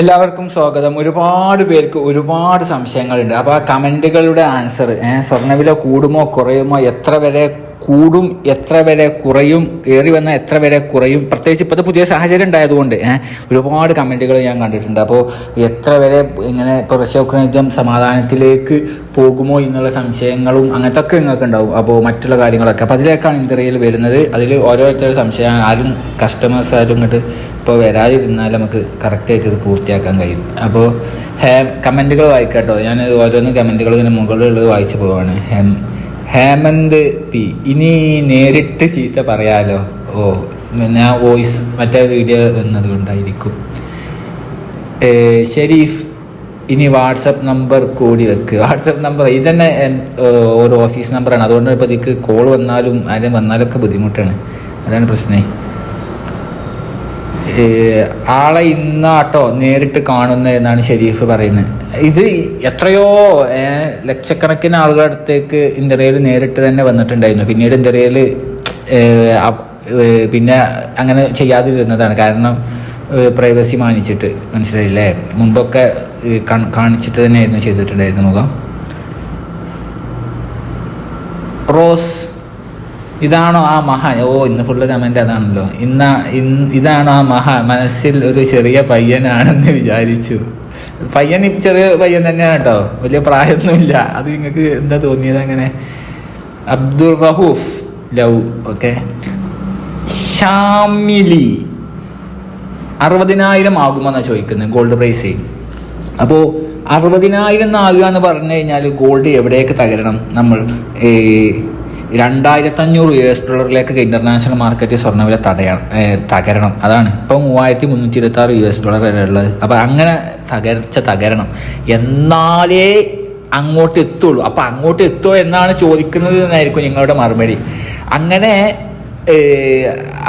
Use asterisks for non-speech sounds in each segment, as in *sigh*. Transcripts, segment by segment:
എല്ലാവർക്കും സ്വാഗതം. ഒരുപാട് പേർക്ക് ഒരുപാട് സംശയങ്ങളുണ്ട്. അപ്പോൾ ആ കമന്റുകളുടെ ആൻസർ സ്വർണവില കൂടുമോ കുറയുമോ എത്ര വരെ കൂടും എത്ര വരെ കുറയും ഏറി വന്നാൽ എത്ര വരെ കുറയും. പ്രത്യേകിച്ച് ഇപ്പോഴത്തെ പുതിയ സാഹചര്യം ഉണ്ടായതുകൊണ്ട് ഒരുപാട് കമന്റുകൾ ഞാൻ കണ്ടിട്ടുണ്ട്. അപ്പോൾ എത്ര വരെ ഇങ്ങനെ ഇപ്പോൾ റഷ്യ ഉക്രൈൻ യുദ്ധം സമാധാനത്തിലേക്ക് പോകുമോ എന്നുള്ള സംശയങ്ങളും അങ്ങനത്തെ ഒക്കെ നിങ്ങൾക്ക് ഉണ്ടാവും. അപ്പോൾ മറ്റുള്ള കാര്യങ്ങളൊക്കെ. അപ്പോൾ അതിലേക്കാണ് ഇന്ത്യയിൽ വരുന്നത്. അതിൽ ഓരോരുത്തരുടെ സംശയം ആരും കസ്റ്റമേഴ്സ് ആരും ഇങ്ങോട്ട് ഇപ്പോൾ വരാതിരുന്നാൽ നമുക്ക് കറക്റ്റായിട്ട് ഇത് പൂർത്തിയാക്കാൻ കഴിയും. അപ്പോൾ ഹേ കമന്റുകൾ വായിക്കാട്ടോ. ഞാൻ ഓരോന്ന് കമന്റുകൾ ഇങ്ങനെ മുകളിലുള്ളത് വായിച്ചു പോവാണ്. ഹേം ഹേമന്ത് പി. ഇനി നേരിട്ട് ചീത്ത പറയാലോ? ഓ ഞാൻ വോയിസ് മറ്റേ വീഡിയോ വന്നത് കൊണ്ടായിരിക്കും. ഷെരീഫ് ഇനി വാട്സപ്പ് നമ്പർ കൂടി വെക്ക്. വാട്സപ്പ് നമ്പർ ഇതന്നെ തന്നെ ഓരോ ഓഫീസ് നമ്പറാണ്. അതുകൊണ്ട് ഇപ്പോൾ ഇതിക്ക് കോൾ വന്നാലും ആരും വന്നാലൊക്കെ ബുദ്ധിമുട്ടാണ്. അതാണ് പ്രശ്നേ. ആളെ ഇന്നാട്ടോ നേരിട്ട് കാണുന്ന എന്നാണ് ഷെരീഫ് പറയുന്നത് ഇത് എത്രയോ ലക്ഷക്കണക്കിന് ആളുകളുടെ അടുത്തേക്ക് ഇന്ത്യയിൽ നേരിട്ട് തന്നെ വന്നിട്ടുണ്ടായിരുന്നു. പിന്നീട് ഇന്ത്യയിൽ പിന്നെ അങ്ങനെ ചെയ്യാതിരുന്നതാണ്. കാരണം പ്രൈവസി മാനിച്ചിട്ട്. മനസ്സിലായില്ലേ? മുമ്പൊക്കെ കാണിച്ചിട്ട് തന്നെയായിരുന്നു ചെയ്തിട്ടുണ്ടായിരുന്നു മുഖം. റോസ് ഇതാണോ ആ മഹാൻ ഓ ഇന്ന് ഫുള്ള് കമന്റ് അതാണല്ലോ. ഇന്ന ഇതാണോ ആ മഹാ മനസ്സിൽ ഒരു ചെറിയ പയ്യനാണെന്ന് വിചാരിച്ചു. പയ്യൻ ചെറിയ പയ്യൻ തന്നെയാണ് കേട്ടോ വലിയ പ്രായമൊന്നുമില്ല. അത് നിങ്ങൾക്ക് എന്താ തോന്നിയത് അങ്ങനെ? Abdul Rahoof love okay. Shamili അറുപതിനായിരം ആകുമെന്നാണ് ചോദിക്കുന്നത് ഗോൾഡ് പ്രൈസ് അപ്പോൾ അറുപതിനായിരം ആകുക എന്ന് പറഞ്ഞു കഴിഞ്ഞാൽ ഗോൾഡ് എവിടെയൊക്കെ തകരണം? നമ്മൾ രണ്ടായിരത്തി അഞ്ഞൂറ് യു എസ് ഡോളറിലേക്ക് ഇന്റർനാഷണൽ മാർക്കറ്റ് സ്വർണവില തടയണം തകരണം. അതാണ്. ഇപ്പോൾ മൂവായിരത്തി മുന്നൂറ്റി ഇരുപത്തി ആറ് യു എസ് ഡോളർ വരെ ഉള്ളത് അപ്പോൾ അങ്ങനെ തകർച്ച തകരണം. എന്നാലേ അങ്ങോട്ട് എത്തുള്ളൂ. അപ്പോൾ അങ്ങോട്ട് എത്തുമോ എന്നാണ് ചോദിക്കുന്നത് എന്നായിരിക്കും നിങ്ങളുടെ മറുപടി. അങ്ങനെ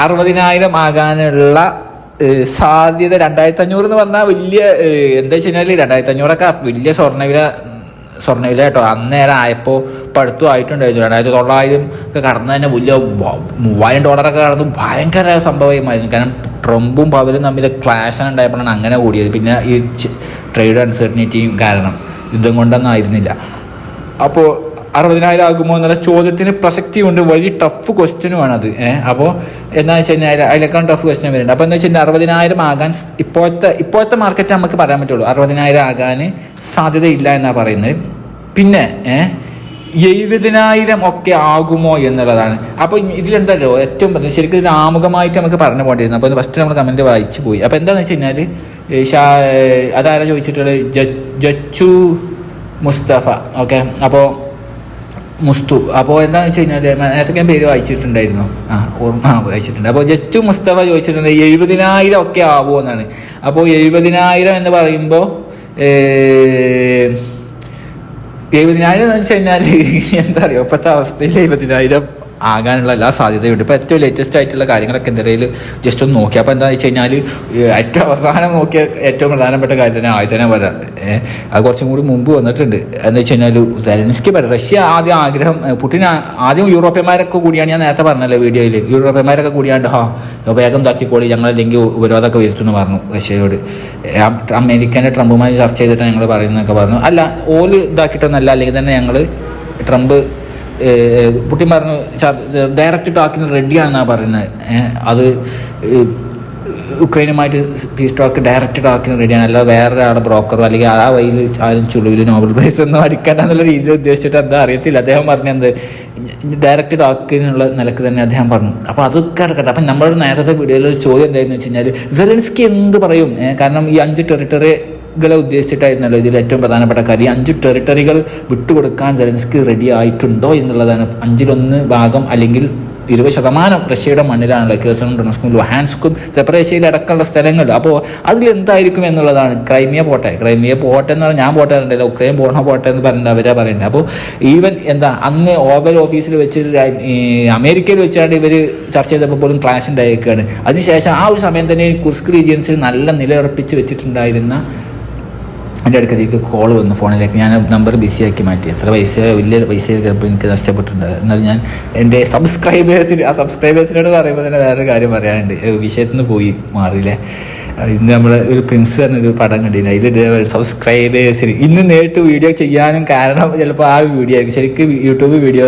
അറുപതിനായിരം ആകാനുള്ള സാധ്യത രണ്ടായിരത്തി അഞ്ഞൂറ് എന്ന് പറഞ്ഞാൽ വലിയ എന്താ വെച്ച് കഴിഞ്ഞാൽ രണ്ടായിരത്തി അഞ്ഞൂറൊക്കെ വലിയ സ്വർണവില സ്വർണവില കേട്ടോ. അന്നേരം ആയപ്പോൾ അടുത്തും ആയിട്ടുണ്ടായിരുന്നു. രണ്ടായിരത്തി തൊള്ളായിരം ഒക്കെ കടന്നു തന്നെ വലിയ മൂവായിരം ഡോളറൊക്കെ കടന്നു ഭയങ്കര സംഭവമായിരുന്നു. കാരണം ട്രംപും പവലും തമ്മിൽ ക്ലാഷൻ ഉണ്ടായപ്പോഴാണ് അങ്ങനെ കൂടിയത്. പിന്നെ ഈ ട്രേഡ് അൺസർട്ടനിറ്റിയും കാരണം യുദ്ധം കൊണ്ടൊന്നും ആയിരുന്നില്ല. അപ്പോൾ അറുപതിനായിരം ആകുമോ എന്നുള്ള ചോദ്യത്തിന് പ്രസക്തി ഉണ്ട്. വലിയ ടഫ് ക്വസ്റ്റ്യനുമാണ് അത് ഏഹ് അപ്പോൾ എന്താ വെച്ച് കഴിഞ്ഞാൽ അതിലേക്കാണ് ടഫ് ക്വസ്റ്റ്യൻ വരുന്നത്. അപ്പോൾ എന്താ വെച്ച് കഴിഞ്ഞാൽ അറുപതിനായിരം ആകാൻ ഇപ്പോഴത്തെ ഇപ്പോഴത്തെ മാർക്കറ്റ് നമുക്ക് പറയാൻ പറ്റുള്ളൂ. അറുപതിനായിരം ആകാൻ സാധ്യതയില്ല എന്നാണ് പറയുന്നത്. പിന്നെ ഏഹ് എഴുപതിനായിരം ഒക്കെ ആകുമോ എന്നുള്ളതാണ്. അപ്പോൾ ഇതിലെന്തല്ലോ ഏറ്റവും പറഞ്ഞത് ശരിക്കും ഇതിന് ആമുഖമായിട്ട് നമുക്ക് പറഞ്ഞു പോകേണ്ടിയിരുന്നു അപ്പോൾ ഫസ്റ്റ് നമ്മൾ കമന്റ് വായിച്ചു പോയി. അപ്പോൾ എന്താണെന്ന് വെച്ച് കഴിഞ്ഞാൽ ഷാ അതാരാ ചോദിച്ചിട്ടുള്ളത്? ജച്ചു മുസ്തഫ. ഓക്കെ അപ്പോൾ മുസ്തു അപ്പോൾ എന്താണെന്ന് വെച്ച് കഴിഞ്ഞാൽ നേരത്തെ പേര് വായിച്ചിട്ടുണ്ടായിരുന്നു. ആ ഓർമ്മ വായിച്ചിട്ടുണ്ട്. അപ്പോൾ ജസ്റ്റ് മുസ്തഫ ചോദിച്ചിട്ടുണ്ട് എഴുപതിനായിരം ഒക്കെ ആവുമോ എന്നാണ്. അപ്പോൾ എഴുപതിനായിരം എന്ന് പറയുമ്പോൾ എഴുപതിനായിരം എന്ന് വെച്ച് കഴിഞ്ഞാൽ *laughs* എന്താ പറയുക ഇപ്പോഴത്തെ അവസ്ഥയിൽ എഴുപതിനായിരം ആകാനുള്ള എല്ലാ സാധ്യതയുണ്ട്. ഇപ്പോൾ ഏറ്റവും ലേറ്റസ്റ്റ് ആയിട്ടുള്ള കാര്യങ്ങളൊക്കെ എന്തെങ്കിലും ജസ്റ്റ് ഒന്ന് നോക്കി. അപ്പോൾ എന്താണെന്ന് വെച്ച് കഴിഞ്ഞാൽ ഏറ്റവും അവസാനം നോക്കിയ ഏറ്റവും പ്രധാനപ്പെട്ട കാര്യം തന്നെ ആദ്യം പറയാം ഏഹ് അത് കുറച്ചും കൂടി മുമ്പ് വന്നിട്ടുണ്ട്. എന്ന് വെച്ച് കഴിഞ്ഞാൽ സെലൻസ്കി പറയാം റഷ്യ ആദ്യം ആഗ്രഹം പുട്ടിന് ആദ്യം യൂറോപ്യന്മാരൊക്കെ കൂടിയാണ് ഞാൻ നേരത്തെ പറഞ്ഞല്ലോ വീഡിയോയിൽ യൂറോപ്യന്മാരൊക്കെ കൂടിയാണ്ട് ഹാ വേഗം താക്കിക്കോളി ഞങ്ങളല്ലെങ്കിൽ ഉപരോധമൊക്കെ വരുത്തുമെന്ന് പറഞ്ഞു റഷ്യയോട്. അമേരിക്കന്റെ ട്രംപുമായി ചർച്ച ചെയ്തിട്ടാണ് ഞങ്ങൾ പറയുന്നതൊക്കെ പറഞ്ഞു. അല്ല ഓൽ ഇതാക്കിയിട്ടൊന്നല്ല അല്ലെങ്കിൽ തന്നെ ഞങ്ങൾ ട്രംപ് പുട്ടിൻ പറഞ്ഞു ഡയറക്റ്റ് ടോക്കിന് റെഡിയാണെന്നാണ് പറയുന്നത് അത് ഉക്രൈനുമായിട്ട് പീസ് ടോക്ക് ഡയറക്റ്റ് ടോക്കിന് റെഡിയാണ്. അല്ലാതെ വേറെ ഒരാളെ ബ്രോക്കറോ അല്ലെങ്കിൽ ആ വഴിയിൽ ആരും ചുളിവിൽ നോബൽ പ്രൈസ് ഒന്നും അടിക്കണ്ട എന്നുള്ള രീതിയിൽ ഉദ്ദേശിച്ചിട്ട് എന്താ അറിയത്തില്ല. അദ്ദേഹം പറഞ്ഞത് ഡയറക്റ്റ് ടോക്കിനുള്ള നിലയ്ക്ക് തന്നെ അദ്ദേഹം പറഞ്ഞു. അപ്പോൾ അതൊക്കെ അടക്കട്ടെ. അപ്പം നമ്മുടെ നേരത്തെ വീഡിയോയിൽ ചോദ്യം എന്തായിരുന്നു വെച്ച് കഴിഞ്ഞാൽ സെലൻസ്കി എന്ത് പറയും? കാരണം ഈ അഞ്ച് ടെറിട്ടറികളെ ഉദ്ദേശിച്ചിട്ടായിരുന്നല്ലോ ഇതിൽ ഏറ്റവും പ്രധാനപ്പെട്ട കാര്യം. അഞ്ച് ടെറിട്ടറികൾ വിട്ടുകൊടുക്കാൻ സെലൻസ്കി റെഡി ആയിട്ടുണ്ടോ എന്നുള്ളതാണ്. അഞ്ചിലൊന്ന് ഭാഗം അല്ലെങ്കിൽ ഇരുപത് ശതമാനം റഷ്യയുടെ മണ്ണിലാണല്ലോ കേസും ഡൊണസ്കും ലുഹാൻസ്കും സെപ്പറേഷ്യയിൽ അടക്കമുള്ള സ്ഥലങ്ങൾ. അപ്പോൾ അതിൽ എന്തായിരിക്കും എന്നുള്ളതാണ്. ക്രൈമിയ പോട്ടെ. ക്രൈമിയ പോട്ടെ എന്ന് പറഞ്ഞാൽ ഞാൻ പോട്ടെ പറഞ്ഞില്ല ഉക്രൈൻ പോണ പോട്ടെ എന്ന് പറഞ്ഞിട്ട് അവരാ പറയുന്നത് അപ്പോൾ ഈവൻ എന്താ അന്ന് ഓവൽ ഓഫീസിൽ വെച്ച് അമേരിക്കയിൽ വെച്ചാണ് ഇവർ ചർച്ച ചെയ്തപ്പോൾ പോലും ക്ലാഷ് ഉണ്ടായിരിക്കുകയാണ് അതിനുശേഷം ആ ഒരു സമയം തന്നെ കുർസ്ക് റീജിയൻസിൽ നല്ല നിലയുറപ്പിച്ച് വെച്ചിട്ടുണ്ടായിരുന്ന എന്റെ അടുക്കലേക്ക് കോൾ വന്നു ഫോണിലേക്ക് ഞാൻ നമ്പർ ബിസിയാക്കി മാറ്റി. എത്ര പൈസ വലിയ പൈസ കിട്ടുമ്പോൾ എനിക്ക് നഷ്ടപ്പെട്ടിട്ടുണ്ട് എന്നാൽ ഞാൻ എന്റെ സബ്സ്ക്രൈബേഴ്സിന് ആ സബ്സ്ക്രൈബേഴ്സിനോട് പറയുമ്പോൾ തന്നെ വേറൊരു കാര്യം പറയാനുണ്ട്. വിഷയത്തിൽ നിന്ന് പോയി മാറിയില്ലേ? ഇന്ന് നമ്മൾ ഒരു പ്രിൻസ് പറഞ്ഞൊരു പടം കണ്ടിരുന്നു. അതിൽ ഇതേപോലെ സബ്സ്ക്രൈബേഴ്സിന് ഇന്ന് നേരിട്ട് വീഡിയോ ചെയ്യാനും കാരണം ചിലപ്പോൾ ആ വീഡിയോ ശരിക്കും യൂട്യൂബ് വീഡിയോ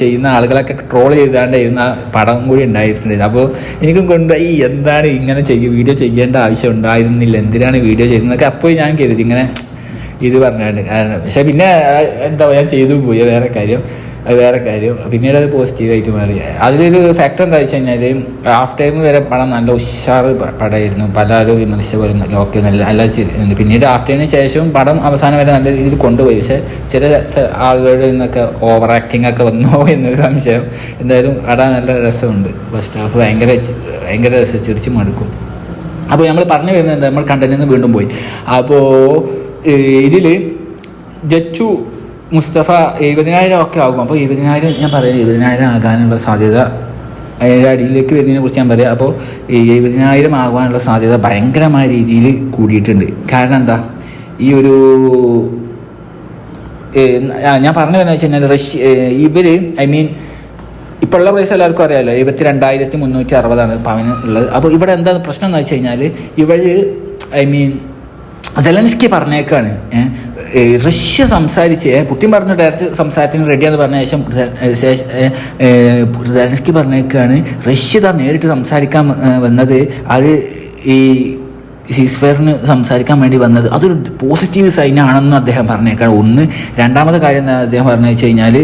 ചെയ്യുന്ന ആളുകളൊക്കെ ട്രോൾ ചെയ്താണ്ടായിരുന്ന പടം കൂടി ഉണ്ടായിട്ടുണ്ടായിരുന്നു അപ്പോൾ എനിക്കും കൊണ്ട് ഈ എന്താണ് ഇങ്ങനെ ചെയ്യ വീഡിയോ ചെയ്യേണ്ട ആവശ്യം ഉണ്ടായിരുന്നില്ല. എന്തിനാണ് വീഡിയോ ചെയ്യുന്നതൊക്കെ അപ്പോൾ ഞാൻ കരുതി. ഇങ്ങനെ ഇത് പറഞ്ഞാണ്ട്. കാരണം പക്ഷെ പിന്നെ എന്താ ഞാൻ ചെയ്തു പോയി. വേറെ കാര്യം. അത് വേറെ കാര്യം. പിന്നീട് അത് പോസിറ്റീവായിട്ട് മാറി. അതിലൊരു ഫാക്ടർ എന്താ വെച്ച് കഴിഞ്ഞാൽ ഹാഫ് ടൈം വരെ പടം നല്ല ഉഷാറ് പടമായിരുന്നു. പലരും വിമർശിച്ച പോലെ ലോക്കൽ നല്ല നല്ല പിന്നീട് ഹാഫ് ടൈമിന് ശേഷവും പടം അവസാനം വരെ നല്ല രീതിയിൽ കൊണ്ടുപോയി. പക്ഷേ ചില ആളുകളിൽ നിന്നൊക്കെ ഓവർ ആക്ടിങ് ഒക്കെ വന്നോ *laughs* എന്നൊരു സംശയം. എന്തായാലും പടം നല്ല രസമുണ്ട്. ഫസ്റ്റ് ഹാഫ് ഭയങ്കര ഭയങ്കര രസം. ചിരിച്ച് മടുക്കും. അപ്പോൾ നമ്മൾ പറഞ്ഞു വരുന്നത് നമ്മൾ കണ്ടന്റിൽ നിന്ന് വീണ്ടും പോയി. അപ്പോൾ ഇതിൽ ജച്ചു മുസ്തഫ എഴുപതിനായിരം ഒക്കെ ആകും. അപ്പോൾ എഴുപതിനായിരം ഞാൻ പറയാം. എഴുപതിനായിരം ആകാനുള്ള സാധ്യത അതിന്റെ അടിയിലേക്ക് വരുന്നതിനെ കുറിച്ച് ഞാൻ പറയാം. അപ്പോൾ എഴുപതിനായിരം ആകാനുള്ള സാധ്യത ഭയങ്കരമായ രീതിയിൽ കൂടിയിട്ടുണ്ട്. കാരണം എന്താ? ഈ ഒരു ഞാൻ പറഞ്ഞു വരുന്നത് വെച്ച് കഴിഞ്ഞാൽ റഷ്യ ഇവർ ഐ മീൻ ഇപ്പോൾ ഉള്ള പ്രൈസ് എല്ലാവർക്കും അറിയാമല്ലോ എഴുപത്തി രണ്ടായിരത്തി മുന്നൂറ്റി അറുപതാണ് പവന് ഉള്ളത്. അപ്പോൾ ഇവിടെ എന്താ പ്രശ്നം എന്ന് വെച്ച് കഴിഞ്ഞാൽ ഇവർ ഐ മീൻ സെലൻസ്കി പറഞ്ഞേക്കാണ്. റഷ്യ സംസാരിച്ച് പുട്ടിൻ പറഞ്ഞ ഡയറക്റ്റ് സംസാരത്തിന് റെഡിയാന്ന് പറഞ്ഞ ശേഷം സെലൻസ്കി പറഞ്ഞേക്കാണ് റഷ്യ നേരിട്ട് സംസാരിക്കാൻ വന്നത്. അത് ഈ സീസ്ഫെയറിന് സംസാരിക്കാൻ വേണ്ടി വന്നത് അതൊരു പോസിറ്റീവ് സൈൻ ആണെന്ന് അദ്ദേഹം പറഞ്ഞേക്കാണ്. ഒന്ന് രണ്ടാമത്തെ കാര്യം അദ്ദേഹം പറഞ്ഞു വെച്ച് കഴിഞ്ഞാൽ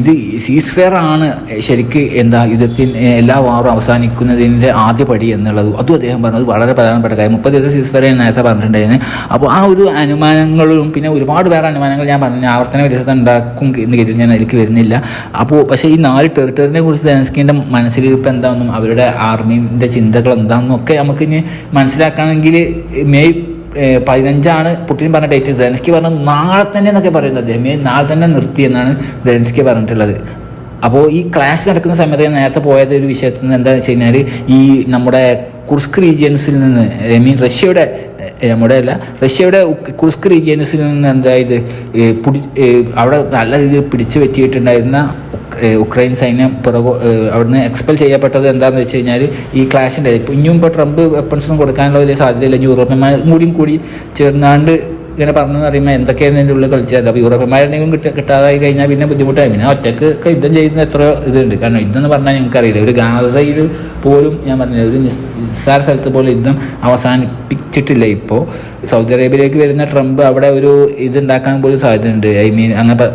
ഇത് സീസ്ഫെയർ ആണ് ശരിക്ക് എന്താ യുദ്ധത്തിൽ എല്ലാ വാറും അവസാനിക്കുന്നതിന്റെ ആദ്യ പടി എന്നുള്ളത്. അതും അദ്ദേഹം പറഞ്ഞത് വളരെ പ്രധാനപ്പെട്ട കാര്യം. മുപ്പത് ദിവസം സീസ്ഫെയർ ഞാൻ നേരത്തെ പറഞ്ഞിട്ടുണ്ടായിരുന്നു. അപ്പോൾ ആ ഒരു അനുമാനങ്ങളും പിന്നെ ഒരുപാട് വേറെ അനുമാനങ്ങൾ ഞാൻ പറഞ്ഞു. ആവർത്തന വ്യത്യസ്തത ഉണ്ടാക്കും എന്ന് കരുതി ഞാൻ അതിലേക്ക് വരുന്നില്ല. അപ്പോൾ പക്ഷേ ഈ നാല് ടെറിട്ടറിനെ കുറിച്ച് സെലൻസ്കിന്റെ മനസ്സിലിരിപ്പ് എന്താണെന്നും അവരുടെ ആർമീന്റെ ചിന്തകൾ എന്താണെന്നും ഒക്കെ നമുക്ക് ഇനി മനസ്സിലാക്കണമെങ്കിൽ മെയ് പതിനഞ്ചാണ് പുട്ടിൻ പറഞ്ഞ ഡേറ്റ്. സെലൻസ്കി പറഞ്ഞത് നാളെ തന്നെ എന്നൊക്കെ പറയുന്നത് അദ്ദേഹം. നാളെ തന്നെ നിർത്തി എന്നാണ് സെലൻസ്കി പറഞ്ഞിട്ടുള്ളത്. അപ്പോൾ ഈ ക്ലാസ് നടക്കുന്ന സമയത്ത് ഞാൻ നേരത്തെ പോയത് ഒരു വിഷയത്തിൽ നിന്ന് എന്താണെന്ന് വെച്ച് കഴിഞ്ഞാൽ ഈ നമ്മുടെ കുർസ്ക് റീജിയൻസിൽ നിന്ന് ഐ മീൻ റഷ്യയുടെ നമ്മുടെ അല്ല റഷ്യയുടെ കുർസ്ക് റീജിയൻസിൽ നിന്ന് എന്തായത് പിടി അവിടെ നല്ല രീതിയിൽ പിടിച്ചു പറ്റിയിട്ടുണ്ടായിരുന്ന ഉക്രൈൻ സൈന്യം പിറകു അവിടുന്ന് എക്സ്പെൽ ചെയ്യപ്പെട്ടത് എന്താണെന്ന് വെച്ച് കഴിഞ്ഞാൽ ഈ ക്ലാഷിന്റെ ഇനിയും ഇപ്പോൾ ട്രംപ് വെപ്പൺസ് ഒന്നും കൊടുക്കാനുള്ള വലിയ സാധ്യതയില്ല. ഇനി യൂറോപ്യന്മാർ കൂടിയും കൂടി ചേർന്നാണ്ട് ഇങ്ങനെ പറഞ്ഞു പറയുമ്പോൾ എന്തൊക്കെയാണ് എന്റെ ഉള്ളിൽ കളിച്ചത്? അപ്പോൾ യൂറോപ്യന്മാരുടെയും കിട്ട കിട്ടാതായി കഴിഞ്ഞാൽ പിന്നെ ബുദ്ധിമുട്ടായി. പിന്നെ ഒറ്റയ്ക്ക് യുദ്ധം ചെയ്യുന്ന എത്രയോ ഇതുണ്ട്. കാരണം യുദ്ധം എന്ന് പറഞ്ഞാൽ ഞങ്ങൾക്കറിയില്ല ഒരു ഗാസയിൽ പോലും ഞാൻ പറഞ്ഞില്ല ഒരു നിസ്- നിസ്സാര സ്ഥലത്ത് പോലും യുദ്ധം അവസാനിപ്പിച്ചിട്ടില്ല ഇപ്പോൾ സൗദി അറേബ്യയിലേക്ക് വരുന്ന ട്രംപ് അവിടെ ഒരു ഇതുണ്ടാക്കാൻ പോലും സാധ്യതയുണ്ട്. ഐ മീൻ അങ്ങനെ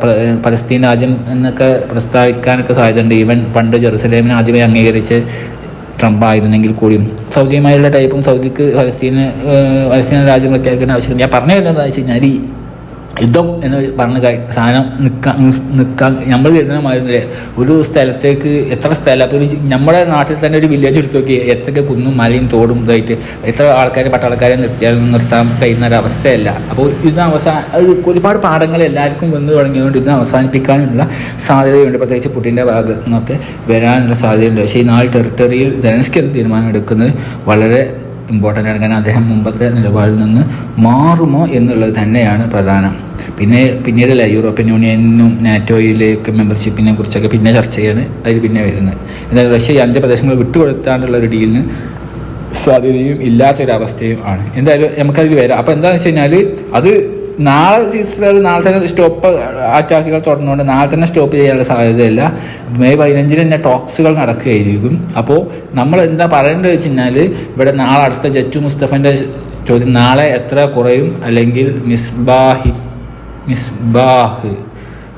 പലസ്തീൻ രാജ്യം എന്നൊക്കെ പ്രസ്താവിക്കാനൊക്കെ സാധ്യതയുണ്ട്. ഈവൻ പണ്ട് ജെറുസലേമിനെ ആദ്യമേ അംഗീകരിച്ച് ട്രംപ് ആയിരുന്നെങ്കിൽ കൂടിയും സൗദിയുമായുള്ള ടൈപ്പും സൗദിക്ക് ഫലസ്തീന് ഫലസ്തീന രാജ്യങ്ങളൊക്കെ രാജ്യം പ്രഖ്യാപിക്കേണ്ട ആവശ്യം ഞാൻ പറഞ്ഞു വരുന്നത് വെച്ച് കഴിഞ്ഞാൽ യുദ്ധം എന്ന് പറഞ്ഞ സാധനം നിൽക്കാൻ നിൽക്കാൻ നമ്മൾ മാതിരി ഒരു സ്ഥലത്തേക്ക് എത്ര സ്ഥലം? അപ്പോൾ ഒരു നമ്മുടെ നാട്ടിൽ തന്നെ ഒരു വില്ലേജ് എടുത്തു നോക്കി എത്രയൊക്കെ കുന്നും മലയും തോടും ഇതായിട്ട് എത്ര ആൾക്കാരെ പട്ടാളക്കാരെ നിർത്തിയാലും നിർത്താൻ കഴിയുന്ന ഒരു അവസ്ഥയല്ല. അപ്പോൾ യുദ്ധം അവസാന ഒരുപാട് പാഠങ്ങൾ എല്ലാവർക്കും വന്നു തുടങ്ങിയതുകൊണ്ട് യുദ്ധം അവസാനിപ്പിക്കാനുള്ള സാധ്യതയുണ്ട്. പ്രത്യേകിച്ച് പുട്ടിന്റെ ഭാഗത്ത് നിന്നൊക്കെ വരാനുള്ള സാധ്യതയുണ്ട്. പക്ഷേ ഈ നാല് ടെറിട്ടറിയിൽ ജനസ്കി തീരുമാനം എടുക്കുന്നത് വളരെ ഇമ്പോർട്ടന്റ് ആണ്. കാരണം അദ്ദേഹം മുമ്പത്തെ നിലപാടിൽ നിന്ന് മാറുമോ എന്നുള്ളത് തന്നെയാണ് പ്രധാനം. പിന്നെ പിന്നീടല്ല യൂറോപ്യൻ യൂണിയനും നാറ്റോയിലേക്ക് മെമ്പർഷിപ്പിനെ കുറിച്ചൊക്കെ പിന്നെ ചർച്ച ചെയ്യാണ് അതിൽ പിന്നെ വരുന്നത്. എന്നാൽ റഷ്യ ഈ അഞ്ച് പ്രദേശങ്ങൾ വിട്ടുകൊടുത്താണ്ടുള്ള ഒരു ഡീലിന് സാധ്യതയും ഇല്ലാത്തൊരവസ്ഥയും ആണ്. എന്തായാലും നമുക്കതിൽ വരാം. അപ്പോൾ എന്താണെന്ന് വെച്ച് കഴിഞ്ഞാൽ അത് നാളെ സീസൺ നാളെ തന്നെ സ്റ്റോപ്പ് അറ്റാക്കുകൾ തുടർന്നുകൊണ്ട് നാളെ തന്നെ സ്റ്റോപ്പ് ചെയ്യാനുള്ള സാധ്യതയില്ല. മെയ് പതിനഞ്ചിന് തന്നെ ടോക്സുകൾ നടക്കുകയായിരിക്കും. അപ്പോൾ നമ്മൾ എന്താ പറയേണ്ടത് വെച്ച് കഴിഞ്ഞാൽ ഇവിടെ നാളെ അടുത്ത ജച്ചു മുസ്തഫന്റെ ചോദ്യം നാളെ എത്ര കുറയും? അല്ലെങ്കിൽ മിസ്ബാഹി മിസ്ബാഹ്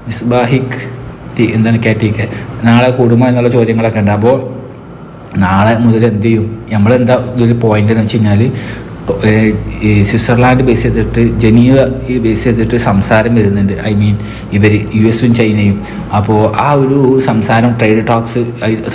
മിസ്ബാഹിക് ടി എന്താണ് കേട്ടിക്ക് നാളെ കൂടുമോ എന്നുള്ള ചോദ്യങ്ങളൊക്കെ ഉണ്ട്. അപ്പോൾ നാളെ മുതൽ എന്ത് ചെയ്യും? നമ്മളെന്താ ഇതൊരു പോയിന്റ് എന്ന് വെച്ച് കഴിഞ്ഞാൽ ഈ സ്വിറ്റ്സർലാൻഡ് ബേസ് ചെയ്തിട്ട് ജനീവ ബേസ് ചെയ്തിട്ട് സംസാരം വരുന്നുണ്ട്. ഐ മീൻ ഇവർ യു എസും ചൈനയും. അപ്പോൾ ആ ഒരു സംസാരം ട്രേഡ് ടോക്സ്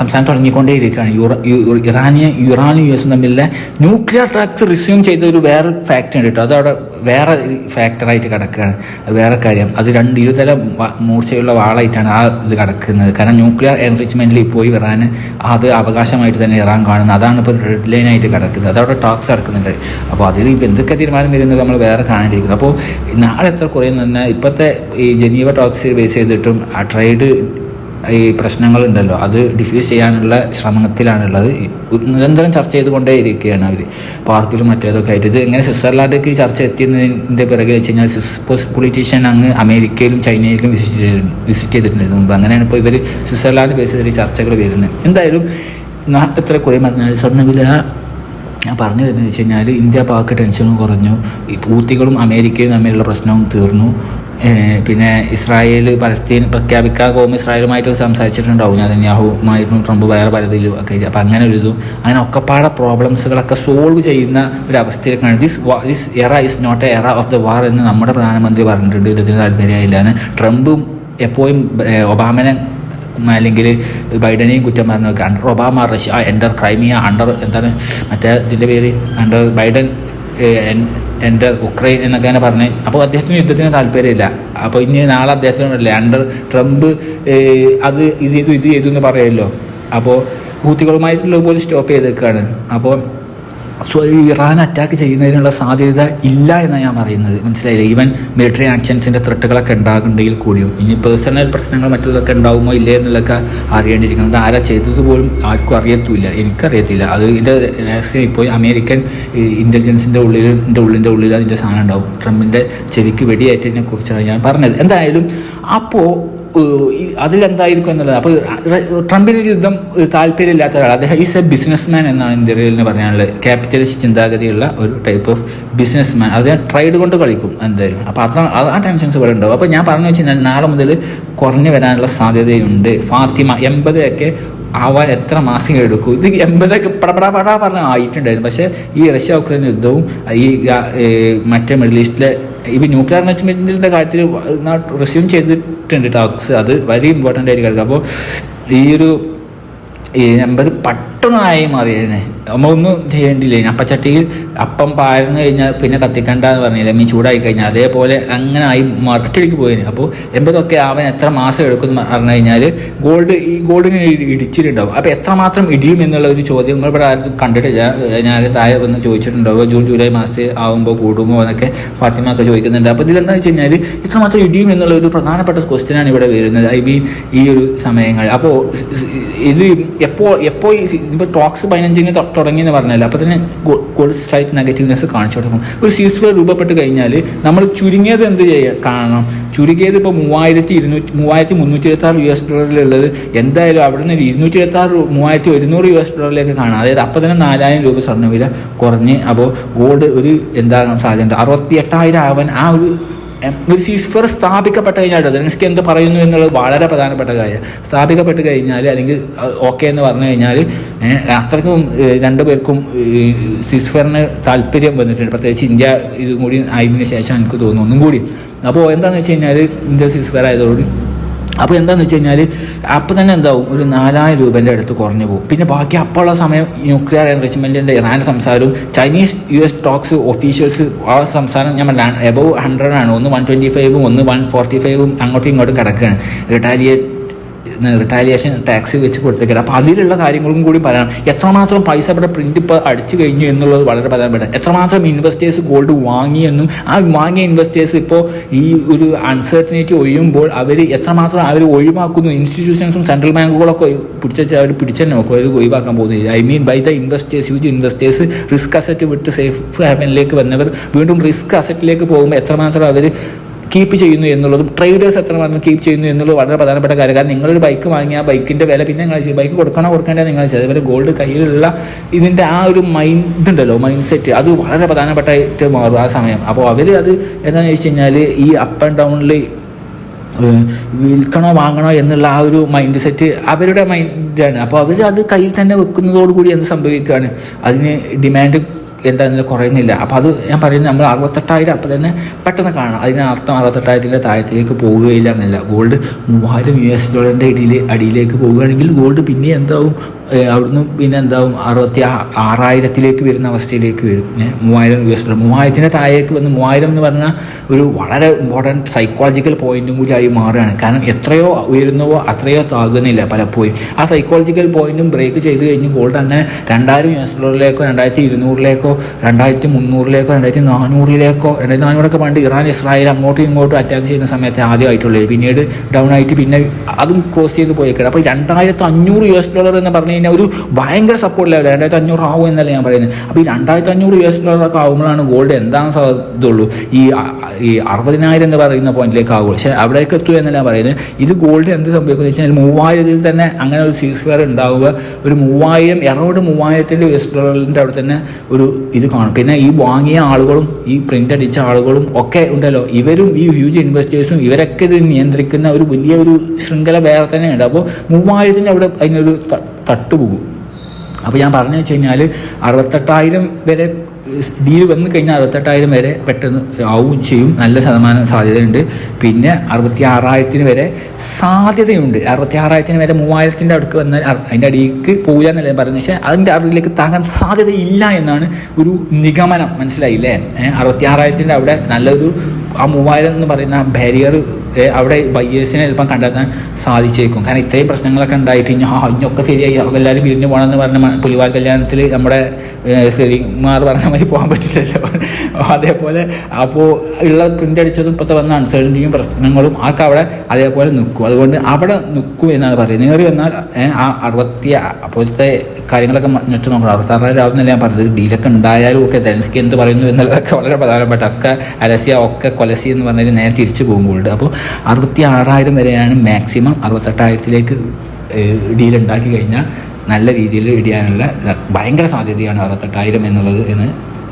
സംസാരം തുടങ്ങിക്കൊണ്ടേ ഇരിക്കുകയാണ് ഇറാനിയ ഇറാനും യു എസും തമ്മിലുള്ള ന്യൂക്ലിയർ ടാക്സ് റിസ്യൂം ചെയ്ത ഒരു വേറെ ഫാക്റ്റ് ഉണ്ട് കേട്ടോ അതവിടെ വേറെ ഫാക്ടറായിട്ട് കിടക്കുകയാണ്. വേറെ കാര്യം. അത് രണ്ട് ഇരുതല മൂർച്ചയുള്ള വാളായിട്ടാണ് ആ ഇത് കിടക്കുന്നത്. കാരണം ന്യൂക്ലിയർ എൻറിച്ച്മെന്റിൽ പോയി വരാൻ അത് അവകാശമായിട്ട് തന്നെ ഇറാൻ കാണുന്നത്. അതാണ് ഇപ്പോൾ റെഡ് ലൈനായിട്ട് കിടക്കുന്നത്. അതവിടെ ടോക്സ് നടക്കുന്നുണ്ട്. അപ്പോൾ അതിൽ ഇപ്പോൾ എന്തൊക്കെ തീരുമാനം വരുന്നത് നമ്മൾ വേറെ കാണേണ്ടിയിരിക്കുന്നു. അപ്പോൾ നാളെ എത്ര കുറയുന്നു തന്നെ ഇപ്പോഴത്തെ ഈ ജനീവ ടോക്സ് ബേസ് ചെയ്തിട്ടും ആ ട്രേഡ് ഈ പ്രശ്നങ്ങളുണ്ടല്ലോ. അത് ഡിഫ്യൂസ് ചെയ്യാനുള്ള ശ്രമത്തിലാണുള്ളത്. നിരന്തരം ചർച്ച ചെയ്തുകൊണ്ടേ ഇരിക്കുകയാണ് അവർ പാർക്കിലും മറ്റേതൊക്കെ ആയിട്ട്. ഇത് എങ്ങനെ സ്വിറ്റ്സർലാൻഡിലേക്ക് ചർച്ച എത്തിയതിന്റെ പിറകിൽ വെച്ച് കഴിഞ്ഞാൽ സ്വിസ് പൊളിറ്റീഷ്യൻ അങ്ങ് അമേരിക്കയിലും ചൈനയിലും വിസിറ്റ് വിസിറ്റ് ചെയ്തിട്ടുണ്ടായിരുന്നു മുമ്പ്. അങ്ങനെയാണ് ഇപ്പോൾ ഇവർ സ്വിറ്റ്സർലാൻഡ് ബേസ് ചെയ്ത ചർച്ചകൾ വരുന്നത്. എന്തായാലും നാട്ടിത്ര കുറേ പറഞ്ഞാൽ സ്വർണവില ഞാൻ പറഞ്ഞു തരുന്നത് വെച്ച് കഴിഞ്ഞാൽ ഇന്ത്യ പാക്ക് ടെൻഷനും കുറഞ്ഞു. ഈ പൂത്തികളും അമേരിക്കയും തമ്മിലുള്ള പ്രശ്നവും തീർന്നു. പിന്നെ ഇസ്രായേൽ പലസ്തീൻ പ്രഖ്യാപിക്കാൻ പോകുമ്പോൾ ഇസ്രായേലുമായിട്ട് സംസാരിച്ചിട്ടുണ്ടാവും. ഞാൻ യാഹുമായിട്ടും ട്രംപ് വേറെ പലതിലും ഒക്കെ. അപ്പം അങ്ങനെ ഒരു ഇതും അങ്ങനെ ഒക്കെപ്പാടെ പ്രോബ്ലംസുകളൊക്കെ സോൾവ് ചെയ്യുന്ന ഒരു അവസ്ഥയിലേക്കാണ് this this era is not a era of the war എന്ന് നമ്മുടെ പ്രധാനമന്ത്രി പറഞ്ഞിട്ടുണ്ട്. യുദ്ധത്തിന് താല്പര്യമായില്ല എന്ന്. ട്രംപും എപ്പോഴും ഒബാമനെ അല്ലെങ്കിൽ ബൈഡനെയും കുറ്റം പറഞ്ഞു നോക്കുക under Obama Russia under Crimea under എന്താണ് മറ്റേ ഇതിന്റെ പേര് അണ്ടർ ബൈഡൻ എന്റർ ഉക്രൈൻ എന്നൊക്കെ തന്നെ പറഞ്ഞ്. അപ്പോൾ അദ്ദേഹത്തിന് യുദ്ധത്തിന് താല്പര്യമില്ല. അപ്പോൾ ഇനി നാളെ അദ്ദേഹത്തിനല്ലേ അണ്ടർ ട്രംപ് അത് ഇത് ചെയ്തു ഇത് ചെയ്തു എന്ന് പറയുമല്ലോ അപ്പോൾ ഹൂത്തികളുമായിട്ടുള്ള പോലും സ്റ്റോപ്പ് ചെയ്തേക്കാണ്. അപ്പോൾ ഇറാൻ അറ്റാക്ക് ചെയ്യുന്നതിനുള്ള സാധ്യത ഇല്ല എന്നാണ് ഞാൻ പറയുന്നത്. മനസ്സിലായില്ല? ഈവൻ മിലിറ്ററി ആക്ഷൻസിന്റെ ത്രെട്ടുകളൊക്കെ ഉണ്ടാകുന്നുണ്ടെങ്കിൽ കൂടിയും. ഇനി പേഴ്സണൽ പ്രശ്നങ്ങൾ മറ്റുള്ളതൊക്കെ ഉണ്ടാകുമോ ഇല്ലേ എന്നുള്ളതൊക്കെ അറിയേണ്ടിയിരിക്കുന്നത്. ആരാ ചെയ്തത് പോലും ആർക്കും അറിയത്തുമില്ല. എനിക്കറിയത്തില്ല. അത് ഇതിന്റെ രഹസ്യം ഇപ്പോൾ അമേരിക്കൻ ഇന്റലിജൻസിന്റെ ഉള്ളിൽ എന്റെ ഉള്ളിന്റെ ഉള്ളിൽ അതിന്റെ സാധനം ഉണ്ടാവും. ട്രംപിന്റെ ചെവിക്ക് വെടിയേറ്റതിനെ കുറിച്ചാണ് ഞാൻ പറഞ്ഞത്. എന്തായാലും അപ്പോൾ അതിലെന്തായിരിക്കും എന്നുള്ളത്? അപ്പോൾ ട്രംപിന് ഒരു യുദ്ധം താല്പര്യമില്ലാത്ത ഒരാൾ അദ്ദേഹം ഈസ് എ ബിസിനസ് മാൻ എന്നാണ് ഇന്ത്യയിൽ പറയാനുള്ളത് ക്യാപിറ്റലിസ്റ്റ് ചിന്താഗതിയുള്ള ഒരു ടൈപ്പ് ഓഫ് ബിസിനസ് മാൻ അദ്ദേഹം ട്രേഡ് കൊണ്ട് കളിക്കും എന്തായാലും. അപ്പോൾ അത് ആ ടെൻഷൻസ് ഇവിടെ ഉണ്ടാവും. അപ്പോൾ ഞാൻ പറഞ്ഞു വെച്ച് കഴിഞ്ഞാൽ നാളെ മുതൽ കുറഞ്ഞു വരാനുള്ള സാധ്യതയുണ്ട്. ഫാത്തിമ എൺപതൊക്കെ ആവാൻ എത്ര മാസം എടുക്കും? ഇത് എൺപതൊക്കെ പടപടാ പടാ പറഞ്ഞ ആയിട്ടുണ്ടായിരുന്നു. പക്ഷേ ഈ റഷ്യ ഉക്രൈൻ യുദ്ധവും ഈ മറ്റേ മിഡിൽ ഈസ്റ്റിലെ ഇപ്പം ന്യൂക്ലിയർ എനർജിമെന്റിന്റെ കാര്യത്തിൽ റിസ്യൂം ചെയ്തിട്ടുണ്ട് ടാക്സ് അത് വളരെ ഇമ്പോർട്ടന്റ് കിടക്കുക അപ്പോൾ ഈ ഒരു ഈ എൺപത് പെട്ടെന്നായി മാറിയതിനെ നമ്മളൊന്നും ചെയ്യേണ്ടില്ല? അപ്പച്ചട്ടിയിൽ അപ്പം പാരുന്നു കഴിഞ്ഞാൽ പിന്നെ കത്തിക്കണ്ട എന്ന് പറഞ്ഞില്ല? മീൻ ചൂടായി കഴിഞ്ഞാൽ അതേപോലെ അങ്ങനെ ആയി മറട്ടിലേക്ക് പോയിന്. അപ്പോൾ എൺപതൊക്കെ അവൻ എത്ര മാസം എടുക്കും എന്ന് പറഞ്ഞു കഴിഞ്ഞാൽ ഗോൾഡ് ഈ ഗോൾഡിന് ഇടിച്ചിട്ടുണ്ടാവും. അപ്പോൾ എത്രമാത്രം ഇടിയും എന്നുള്ള ഒരു ചോദ്യം നിങ്ങൾ ഇവിടെ ആരും കണ്ടിട്ടില്ല. ഞാൻ താഴെ വന്ന് ചോദിച്ചിട്ടുണ്ടാവുക ജൂൺ ജൂലൈ മാസത്തിൽ ആവുമ്പോൾ കൂടുമോ എന്നൊക്കെ ഫാത്തിമ ഒക്കെ ചോദിക്കുന്നുണ്ട്. അപ്പോൾ ഇതിലെന്താ വെച്ച് കഴിഞ്ഞാൽ ഇത്രമാത്രം ഇടിയും എന്നുള്ള ഒരു പ്രധാനപ്പെട്ട ക്വസ്റ്റ്യനാണ് ഇവിടെ വരുന്നത്. ഐ മീൻ ഈ ഒരു സമയങ്ങൾ അപ്പോൾ ഇത് എപ്പോൾ എപ്പോൾ ഇപ്പോൾ ടോക്സ് പതിനഞ്ചിന് തുടങ്ങി എന്ന് പറഞ്ഞാൽ അപ്പോൾ തന്നെ ഗോൾഡ് സ്ലൈറ്റ് നെഗറ്റീവ്നെസ് കാണിച്ചു കൊടുക്കും. ഒരു സീസ് രൂപപ്പെട്ട് കഴിഞ്ഞാൽ നമ്മൾ ചുരുങ്ങിയത് എന്ത് ചെയ്യുക കാണണം. ചുരുങ്ങിയത് ഇപ്പോൾ മൂവായിരത്തി ഇരുന്നൂറ്റി മൂവായിരത്തി മുന്നൂറ്റി ഇരുപത്തി ആറ് യു എസ് ഡോളറിലുള്ളത് എന്തായാലും അവിടെ നിന്ന് ഇരുന്നൂറ്റി ഇരുപത്തി ആറ് മൂവായിരത്തി ഒരുന്നൂറ് യു എസ് ഡോളറിലേക്ക് കാണാം. അതായത് അപ്പോൾ തന്നെ നാലായിരം രൂപ സ്വർണവില കുറഞ്ഞ് അപ്പോൾ ഗോൾഡ് ഒരു എന്താകാൻ സാധ്യത? അറുപത്തി എട്ടായിരം ആവാൻ ആ ഒരു ഒരു സീസ്ഫർ സ്ഥാപിക്കപ്പെട്ട് കഴിഞ്ഞാൽ സെലൻസ്കി എന്ത് പറയുന്നു എന്നുള്ളത് വളരെ പ്രധാനപ്പെട്ട കാര്യം. സ്ഥാപിക്കപ്പെട്ട് കഴിഞ്ഞാൽ അല്ലെങ്കിൽ ഓക്കെ എന്ന് പറഞ്ഞു കഴിഞ്ഞാൽ അത്രയ്ക്കും രണ്ടുപേർക്കും സീസ്ഫറിന് താല്പര്യം വന്നിട്ടുണ്ട്. പ്രത്യേകിച്ച് ഇന്ത്യ ഇതും കൂടി ആയതിനു ശേഷം എനിക്ക് തോന്നുന്നു. ഒന്നും കൂടി. അപ്പോൾ എന്താണെന്ന് വെച്ച് കഴിഞ്ഞാൽ ഇന്ത്യ സീസ്ഫർ ആയതോടുകൂടി അപ്പോൾ എന്താണെന്ന് വെച്ച് കഴിഞ്ഞാൽ അപ്പോൾ തന്നെ എന്താവും? ഒരു നാലായിരം രൂപേന്റെ അടുത്ത് കുറഞ്ഞു പോകും. പിന്നെ ബാക്കി അപ്പോഴുള്ള സമയം ന്യൂക്ലിയർ എൻറിച്ച്മെന്റിന്റെ ഇറാന്റെ സംസാരവും Chinese U S talks officials ആ സംസാരം ഞാൻ എബവ് ഹൺഡ്രഡ് ആണ്. ഒന്ന് വൺ ട്വന്റി ഫൈവും ഒന്ന് വൺ ഫോർട്ടി ഫൈവും അങ്ങോട്ടും ഇങ്ങോട്ടും കിടക്കുകയാണ്. റിട്ടാലിയേറ്റ് റിട്ടാലിയേഷൻ ടാക്സ് വെച്ച് കൊടുത്തേക്കാം അപ്പോൾ അതിലുള്ള കാര്യങ്ങളും കൂടി പറയണം എത്രമാത്രം പൈസ ഇവിടെ പ്രിന്റ് ഇപ്പോൾ അടിച്ചു കഴിഞ്ഞു എന്നുള്ളത് വളരെ പ്രധാനപ്പെട്ട. എത്രമാത്രം ഇൻവെസ്റ്റേഴ്സ് ഗോൾഡ് വാങ്ങിയെന്നും ആ വാങ്ങിയ ഇൻവെസ്റ്റേഴ്സ് ഇപ്പോൾ ഈ ഒരു അൺസർട്ടനിറ്റി ഒഴിയുമ്പോൾ അവർ എത്രമാത്രം അവർ ഒഴിവാക്കുന്നു. ഇൻസ്റ്റിറ്റ്യൂഷൻസും സെൻട്രൽ ബാങ്കുകളൊക്കെ പിടിച്ച അവർ പിടിച്ചെന്നെ നോക്കും. അവർ ഒഴിവാക്കാൻ പോകുന്നില്ല I mean by the investors huge investors risk asset വിട്ട് സേഫ് ഹാവനിലേക്ക് വന്നവർ വീണ്ടും റിസ്ക് അസറ്റിലേക്ക് പോകുമ്പോൾ എത്രമാത്രം അവർ കീപ്പ് ചെയ്യുന്നു എന്നുള്ളതും ട്രേഡേഴ്സ് എത്രമാത്രം കീപ്പ് ചെയ്യുന്നു എന്നുള്ളത് വളരെ പ്രധാനപ്പെട്ട കാര്യം. കാരണം നിങ്ങളൊരു ബൈക്ക് വാങ്ങി ആ ബൈക്കിന്റെ വില പിന്നെ നിങ്ങൾ ചെയ്യും. ബൈക്ക് കൊടുക്കണോ കൊടുക്കേണ്ടത് നിങ്ങൾ ചെയ്യും. അതുപോലെ ഗോൾഡ് കയ്യിലുള്ള ഇതിന്റെ ആ ഒരു മൈൻഡ് ഉണ്ടല്ലോ മൈൻഡ് സെറ്റ് അത് വളരെ പ്രധാനപ്പെട്ടായിട്ട് മാറും ആ സമയം. അപ്പോൾ അവർ അത് എന്താണെന്ന് വെച്ച് കഴിഞ്ഞാൽ ഈ അപ്പ് ആൻഡ് ഡൗണിൽ വിൽക്കണോ വാങ്ങണോ എന്നുള്ള ആ ഒരു മൈൻഡ് സെറ്റ് അവരുടെ മൈൻഡാണ് അപ്പോൾ അവർ അത് കയ്യിൽ തന്നെ വെക്കുന്നതോടുകൂടി എന്ത് സംഭവിക്കുകയാണ് അതിന് ഡിമാൻഡ് എന്താണെന്ന് കുറയുന്നില്ല. അപ്പോൾ അത് ഞാൻ പറയുന്നത് നമ്മൾ അറുപത്തെട്ടായിരം അപ്പോൾ തന്നെ പെട്ടെന്ന് കാണാം അതിനർത്ഥം അറുപത്തെട്ടായിരത്തിന്റെ താഴത്തിലേക്ക് പോവുകയില്ല എന്നല്ല. ഗോൾഡ് മൂവായിരം യു എസ് ഡോളറിന്റെ ഇടയിൽ അടിയിലേക്ക് പോവുകയാണെങ്കിൽ ഗോൾഡ് പിന്നെ എന്താവും? അവിടുന്ന് പിന്നെ എന്താവും? അറുപത്തി ആറായിരത്തിലേക്ക് വരുന്ന അവസ്ഥയിലേക്ക് വരും. മൂവായിരം യു എസ് ഡോളർ മൂവായിരത്തിന്റെ താഴേക്ക് വന്ന് മൂവായിരം എന്ന് പറഞ്ഞാൽ ഒരു വളരെ ഇമ്പോർട്ടന്റ് സൈക്കോളജിക്കൽ പോയിന്റും കൂടി ആയി മാറുകയാണ്. കാരണം എത്രയോ ഉയരുന്നവോ അത്രയോ താകുന്നില്ല പലപ്പോഴും. ആ സൈക്കോളജിക്കൽ പോയിന്റും ബ്രേക്ക് ചെയ്ത് കഴിഞ്ഞ് ഗോൾഡ് അങ്ങനെ രണ്ടായിരം യു എസ് ഡോളറിലേക്കോ രണ്ടായിരത്തി ഇരുന്നൂറിലേക്കോ രണ്ടായിരത്തി മുന്നൂറിലേക്കോ രണ്ടായിരത്തി നാനൂറിലേക്കോ രണ്ടായിരത്തി നാനൂറൊക്കെ പണ്ട് ഇറാൻ ഇസ്രായേൽ അങ്ങോട്ടും ഇങ്ങോട്ടും അറ്റാക്ക് ചെയ്യുന്ന സമയത്ത് ആദ്യമായിട്ടുള്ളത്. പിന്നീട് ഡൗൺ ആയിട്ട് പിന്നെ അതും ക്രോസ് ചെയ്ത് പോയേക്കണം. അപ്പോൾ രണ്ടായിരത്തി അഞ്ഞൂറ് യു എസ് ഡോളർ എന്ന് പറഞ്ഞു കഴിഞ്ഞാൽ ഒരു ഭയങ്കര സപ്പോർട്ട് ലെവൽ രണ്ടായിരത്തി അഞ്ഞൂറ് ആവും എന്നല്ല ഞാൻ പറയുന്നത്. അപ്പോൾ ഈ രണ്ടായിരത്തി അഞ്ഞൂറ് യു എസ് ഡോളറൊക്കെ ആകുമ്പോഴാണ് ഗോൾഡ് എന്താണ് സാധ്യതയുള്ളൂ ഈ ഈ അറുപതിനായിരം എന്ന് പറയുന്ന പോയിന്റിലേക്ക് ആകുള്ളൂ പക്ഷേ അവിടേക്ക് എത്തുക എന്നല്ല പറയുന്നത്. ഇത് ഗോൾഡ് എന്ത് സംഭവിക്കുന്നത് വെച്ചാൽ മൂവായിരത്തിൽ തന്നെ അങ്ങനെ ഒരു സീസ് ഫെയർ ഉണ്ടാവുക. ഒരു മൂവായിരം എറൗണ്ട് മൂവായിരത്തിന്റെ യു എസ് ഡോളറിന്റെ അവിടെ തന്നെ ഒരു ഇത് കാണും. പിന്നെ ഈ വാങ്ങിയ ആളുകളും ഈ പ്രിന്റ് അടിച്ച ആളുകളും ഒക്കെ ഉണ്ടല്ലോ. ഇവരും ഈ ഹ്യൂജ് ഇൻവെസ്റ്റേഴ്സും ഇവരൊക്കെ ഇത് നിയന്ത്രിക്കുന്ന ഒരു വലിയ ഒരു ശൃംഖല വേറെ തന്നെ ഉണ്ട് അപ്പോൾ മൂവായിരത്തിന്റെ അവിടെ അതിനൊരു തട്ടുപോകും. അപ്പോൾ ഞാൻ പറഞ്ഞു വെച്ച് കഴിഞ്ഞാൽ അറുപത്തെട്ടായിരം വരെ ഡീൽ വന്നു കഴിഞ്ഞാൽ അറുപത്തെട്ടായിരം വരെ പെട്ടെന്ന് ആവും ചെയ്യും. നല്ല ശതമാനം സാധ്യതയുണ്ട്. പിന്നെ അറുപത്തി ആറായിരത്തിന് വരെ സാധ്യതയുണ്ട്. അറുപത്തി ആറായിരത്തിന് വരെ മൂവായിരത്തിന്റെ അടുക്ക് വന്നാൽ അതിന്റെ അടിയിലേക്ക് പോകില്ല എന്നല്ല പറയുന്നത് പക്ഷേ അതിന്റെ അറിവിലേക്ക് താങ്ങാൻ സാധ്യതയില്ല എന്നാണ് ഒരു നിഗമനം. മനസ്സിലായില്ലേ? അറുപത്തി ആറായിരത്തിന്റെ അവിടെ നല്ലൊരു ആ മൂവായിരം എന്ന് പറയുന്ന ബാരിയർ അവിടെ ബയ്യേഴ്സിനെ ചിലപ്പം കണ്ടെത്താൻ സാധിച്ചേക്കും. കാരണം ഇത്രയും പ്രശ്നങ്ങളൊക്കെ ഉണ്ടായിട്ട് ഇനി ഇനിയൊക്കെ ശരിയായി. എല്ലാവരും പിരിഞ്ഞു പോകണമെന്ന് പറഞ്ഞ പുലിവാൽ കല്യാണത്തിൽ നമ്മുടെ ശ്രീകുമാർ പറഞ്ഞ മാതിരി പോകാൻ പറ്റില്ലല്ലോ. അതേപോലെ അപ്പോൾ ഉള്ള പ്രിന്റ് അടിച്ചതും ഇപ്പോഴത്തെ വന്ന അൺസർട്ടനിറ്റിയും പ്രശ്നങ്ങളും ആൾക്ക് അവിടെ അതേപോലെ നിൽക്കും. അതുകൊണ്ട് അവിടെ നിൽക്കും എന്നാണ് പറയുന്നത്. നേറി വന്നാൽ ആ അറുപത്തി അപ്പോഴത്തെ കാര്യങ്ങളൊക്കെ നെറ്റ് നോക്കണം അറുപത്താറായിരം ആവുന്നല്ല ഞാൻ പറഞ്ഞത്. ഡീലൊക്കെ ഉണ്ടായാലും ഒക്കെ ധനസ്ക്ക് എന്ത് പറയുന്നു എന്നുള്ളതൊക്കെ വളരെ പ്രധാനപ്പെട്ട ഒക്കെ അലസിയ ഒക്കെ കൊലസി എന്ന് പറഞ്ഞാൽ നേരെ തിരിച്ചു പോകുമ്പോൾ അപ്പോൾ അറുപത്തി ആറായിരം വരെയാണ് മാക്സിമം അറുപത്തെട്ടായിരത്തിലേക്ക് ഡീൽ ഉണ്ടാക്കി കഴിഞ്ഞാൽ നല്ല രീതിയിൽ ഇടിയാനുള്ള ഭയങ്കര സാധ്യതയാണ് അറുപത്തെട്ടായിരം എന്നുള്ളത് എന്ന്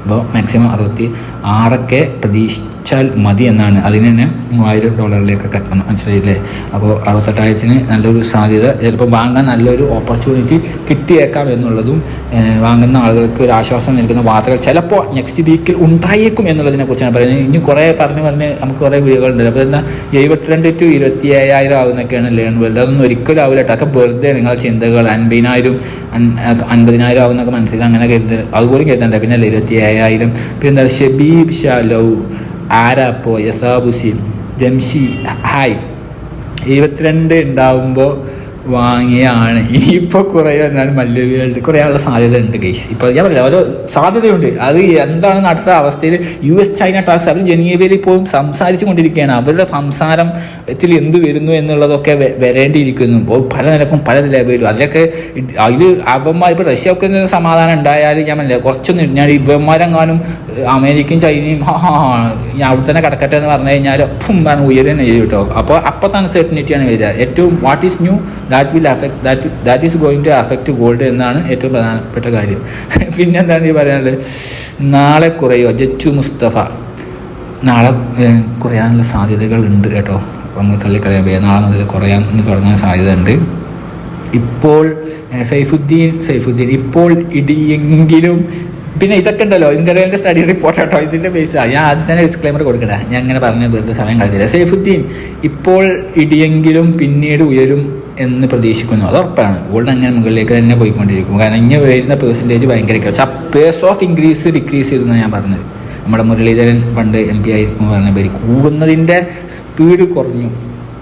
അപ്പോൾ മാക്സിമം അറുപത്തി ആറൊക്കെ പ്രതീക്ഷിച്ചാൽ മതി എന്നാണ്. അതിന് തന്നെ മൂവായിരം ഡോളറിലേക്കൊക്കെ എത്തണം. മനസ്സിലായില്ലേ? അപ്പോൾ അറുപത്തെട്ടായിരത്തിന് നല്ലൊരു സാധ്യത. ചിലപ്പോൾ വാങ്ങാൻ നല്ലൊരു ഓപ്പർച്യൂണിറ്റി കിട്ടിയേക്കാം എന്നുള്ളതും വാങ്ങുന്ന ആളുകൾക്ക് ഒരു ആശ്വാസം നൽകുന്ന വാർത്തകൾ ചിലപ്പോൾ നെക്സ്റ്റ് വീക്കിൽ ഉണ്ടായേക്കും എന്നുള്ളതിനെ കുറിച്ചാണ് പറയുന്നത്. ഇനി കുറേ പറഞ്ഞ് പറഞ്ഞ് നമുക്ക് കുറേ വീഡിയോകളുണ്ട് അപ്പോൾ എന്നാൽ എഴുപത്തിരണ്ട് ടു ഇരുപത്തി ഏഴായിരം ആകുന്നൊക്കെയാണ് ലേൺ വേൾഡ് അതൊന്നും ഒരിക്കലും ആവില്ല ഒക്കെ വെറുതെ നിങ്ങളുടെ ചിന്തകൾ അൻപതിനായിരം അൻ- അൻപതിനായിരം ആവുന്നൊക്കെ മനസ്സിൽ അങ്ങനെ കരുത അതുപോലെ കരുതണ്ട. പിന്നെ ഇരുപത്തി ഏഴായിരം പിന്നെ എന്താ ഷബീബ് ഷാലോ ആരാപ്പോ യസാബുസീൻ ജംഷി ഹായ്. ഇരുപത്തിരണ്ട് ഉണ്ടാവുമ്പോൾ വാങ്ങിയാണ്. ഇനിയിപ്പോൾ കുറേ എന്നാൽ മല്ലുകളുടെ കുറയാനുള്ള സാധ്യത ഉണ്ട് ഗൈസ് ഇപ്പോൾ ഞാൻ പറയാം ഓരോ സാധ്യതയുണ്ട്. അത് എന്താണ് നടത്ത അവസ്ഥയിൽ യു എസ് ചൈന ടാക്സ് അവർ ജനീവയിൽ പോലും സംസാരിച്ചു കൊണ്ടിരിക്കുകയാണ്. അവരുടെ സംസാരത്തിൽ എന്ത് വരുന്നു എന്നുള്ളതൊക്കെ വരേണ്ടിയിരിക്കുന്നു. പല നിലക്കും പല ലെവലും അതിലൊക്കെ അതിൽ അവന്മാർ ഇപ്പോൾ റഷ്യ ഒക്കെ സമാധാനം ഉണ്ടായാലും ഞാൻ മനസ്സിലായി കുറച്ചൊന്നും ഞാൻ ഇവന്മാരെങ്ങാനും അമേരിക്കയും ചൈനയും ഞാൻ അവിടെ തന്നെ കിടക്കട്ടെ എന്ന് പറഞ്ഞു കഴിഞ്ഞാൽ ഫും കേട്ടോ. അപ്പൊ അപ്പൊ തന്നെ അൺസർട്ടനിറ്റിയാണ് വരിക. ഏറ്റവും what is new that will affect that that is going to affect gold എന്നാണ് ഏറ്റവും പ്രധാനപ്പെട്ട കാര്യം. പിന്നെ എന്താണ് ഈ പറയാനുള്ളത്? നാളെ കുറയോ ജച്ചു മുസ്തഫ. നാളെ കുറയാനുള്ള സാധ്യതകളുണ്ട് കേട്ടോ. നമുക്ക് തള്ളിക്കളയാൻ വയ്യ. നാളെ മുതൽ കുറയാൻ തുടങ്ങാൻ സാധ്യതയുണ്ട്. ഇപ്പോൾ സൈഫുദ്ദീൻ സൈഫുദ്ദീൻ ഇപ്പോൾ ഇടിയെങ്കിലും പിന്നെ ഇതൊക്കെ ഉണ്ടല്ലോ. ഇന്ത്യയുടെ സ്റ്റഡി റിപ്പോർട്ട് കേട്ടോ ഇതിന്റെ ബേസാണ് ഞാൻ ആദ്യം തന്നെ ഡിസ്ക്ലൈമർ കൊടുക്കണേ ഞാൻ അങ്ങനെ പറഞ്ഞ വെറുതെ സമയം കളഞ്ഞില്ല. സൈഫുദ്ദീൻ ഇപ്പോൾ ഇടിയെങ്കിലും പിന്നീട് ഉയരും എന്ന് പ്രതീക്ഷിക്കുന്നു. അത് ഉറപ്പാണ്. ഗോൾഡ് അങ്ങനെ മുകളിലേക്ക് തന്നെ പോയിക്കൊണ്ടിരിക്കും. കാരണം ഇങ്ങനെ വരുന്ന പെർസെന്റേജ് ഭയങ്കര പേസ് പേഴ്സ് ഓഫ് ഇൻക്രീസ് ഡിക്രീസ് ചെയ്തെന്ന് ഞാൻ പറഞ്ഞത്. നമ്മുടെ മുരളീധരൻ പണ്ട് എം പി ആയിരിക്കും പറഞ്ഞ പേര്. കൂടുന്നതിന്റെ സ്പീഡ് കുറഞ്ഞു.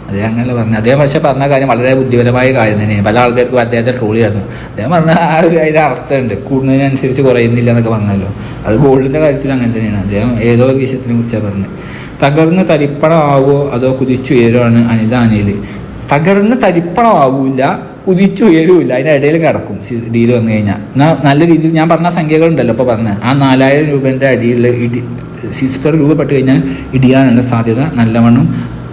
അതേ അങ്ങനെ പറഞ്ഞു അദ്ദേഹം പക്ഷേ പറഞ്ഞ കാര്യം വളരെ ബുദ്ധിപരമായ കാര്യം തന്നെയാണ്. പല ആൾക്കാർക്കും അദ്ദേഹത്തെ ട്രോളി ആയിരുന്നു അദ്ദേഹം പറഞ്ഞ ആ ഒരു അതിന്റെ അർത്ഥമുണ്ട്. കൂടുന്നതിനനുസരിച്ച് കുറയുന്നില്ല എന്നൊക്കെ പറഞ്ഞല്ലോ. അത് ഗോൾഡിന്റെ കാര്യത്തിൽ അങ്ങനെ തന്നെയാണ്. അദ്ദേഹം ഏതോ വിഷയത്തിനെ കുറിച്ചാണ് പറഞ്ഞത്. തകർന്ന് തരിപ്പണമാവോ അതോ കുതിച്ചുയരുവാണ് അനിത അനിൽ? തകർന്ന് തരിപ്പണമാവില്ല കുതിച്ചുയരൂല അതിന്റെ ഇടയിൽ കിടക്കും ഡീൽ വന്നു കഴിഞ്ഞാൽ എന്നാൽ നല്ല രീതിയിൽ ഞാൻ പറഞ്ഞ സംഖ്യകളുണ്ടല്ലോ ഇപ്പോൾ പറഞ്ഞ. ആ നാലായിരം രൂപേന്റെ അടിയിൽ ഇടി സിസ്റ്റർ രൂപപ്പെട്ട് കഴിഞ്ഞാൽ ഇടിയാനുള്ള സാധ്യത നല്ലവണ്ണം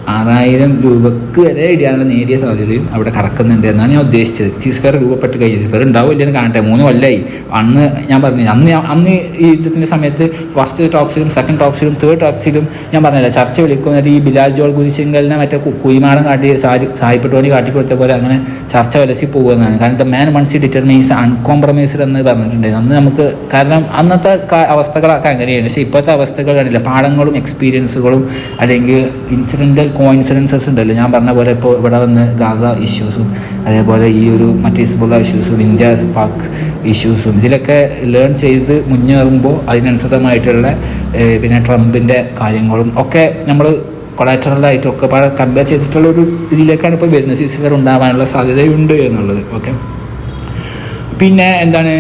ആറായിരം രൂപക്ക് വരെ ഇടിയാനുള്ള നേരിയ സാധ്യതയും അവിടെ കറക്കുന്നുണ്ട് എന്നാണ് ഞാൻ ഉദ്ദേശിച്ചത്. സീസ്ഫെയർ രൂപപ്പെട്ട് കഴിഞ്ഞു. ഉണ്ടാവും എന്ന് കാണട്ടെ. മൂന്ന് കൊല്ലമായി അന്ന് ഞാൻ പറഞ്ഞു അന്ന് അന്ന് ഈ യുദ്ധത്തിന്റെ സമയത്ത് ഫസ്റ്റ് ടോക്സിലും സെക്കൻഡ് ടോക്സിലും തേർഡ് ടോക്സിലും ഞാൻ പറഞ്ഞില്ല ചർച്ച വിളിക്കും ഈ ബിലാൽ ജോൾ കുരിശിങ്കലിനെ മറ്റേ കുയിമാടം കാട്ടി സായിപ്പെട്ടോണി കാട്ടിക്കൊടുത്ത പോലെ അങ്ങനെ ചർച്ച വലസി പോകുന്നതാണ് കാരണം ദ മാൻ മൺസി ഡിറ്റർമൈൻസ് അൺകോംപ്രമൈസ്ഡ് എന്ന് പറഞ്ഞിട്ടുണ്ടായിരുന്നു അന്ന് നമുക്ക് കാരണം അന്നത്തെ അവസ്ഥകളൊക്കെ അങ്ങനെയാണ് പക്ഷേ ഇപ്പോഴത്തെ അവസ്ഥകൾ കണ്ടില്ല. പാഠങ്ങളും എക്സ്പീരിയൻസുകളും അല്ലെങ്കിൽ ഇൻസിഡന്റൽ കോയിൻസിഡൻസസ് ഉണ്ടല്ലോ. ഞാൻ പറഞ്ഞ പോലെ ഇപ്പോൾ ഇവിടെ വന്ന് ഗാസ ഇഷ്യൂസും അതേപോലെ ഈ ഒരു മറ്റേ ഹിസ്ബുള്ള ഇഷ്യൂസും ഇന്ത്യ പാക് ഇഷ്യൂസും ഇതിലൊക്കെ ലേൺ ചെയ്ത് മുന്നേറുമ്പോൾ അതിനനുസൃതമായിട്ടുള്ള പിന്നെ ട്രംപിന്റെ കാര്യങ്ങളും ഒക്കെ നമ്മൾ കൊളാറ്ററലായിട്ടൊക്കെ കമ്പയർ ചെയ്തിട്ടുള്ള ഒരു ഇതിലേക്കാണ് ഇപ്പോൾ വരുന്നത് ഇസ്വർ ഉണ്ടാവാനുള്ള സാധ്യതയുണ്ട് എന്നുള്ളത്. ഓക്കെ പിന്നെ എന്താണ്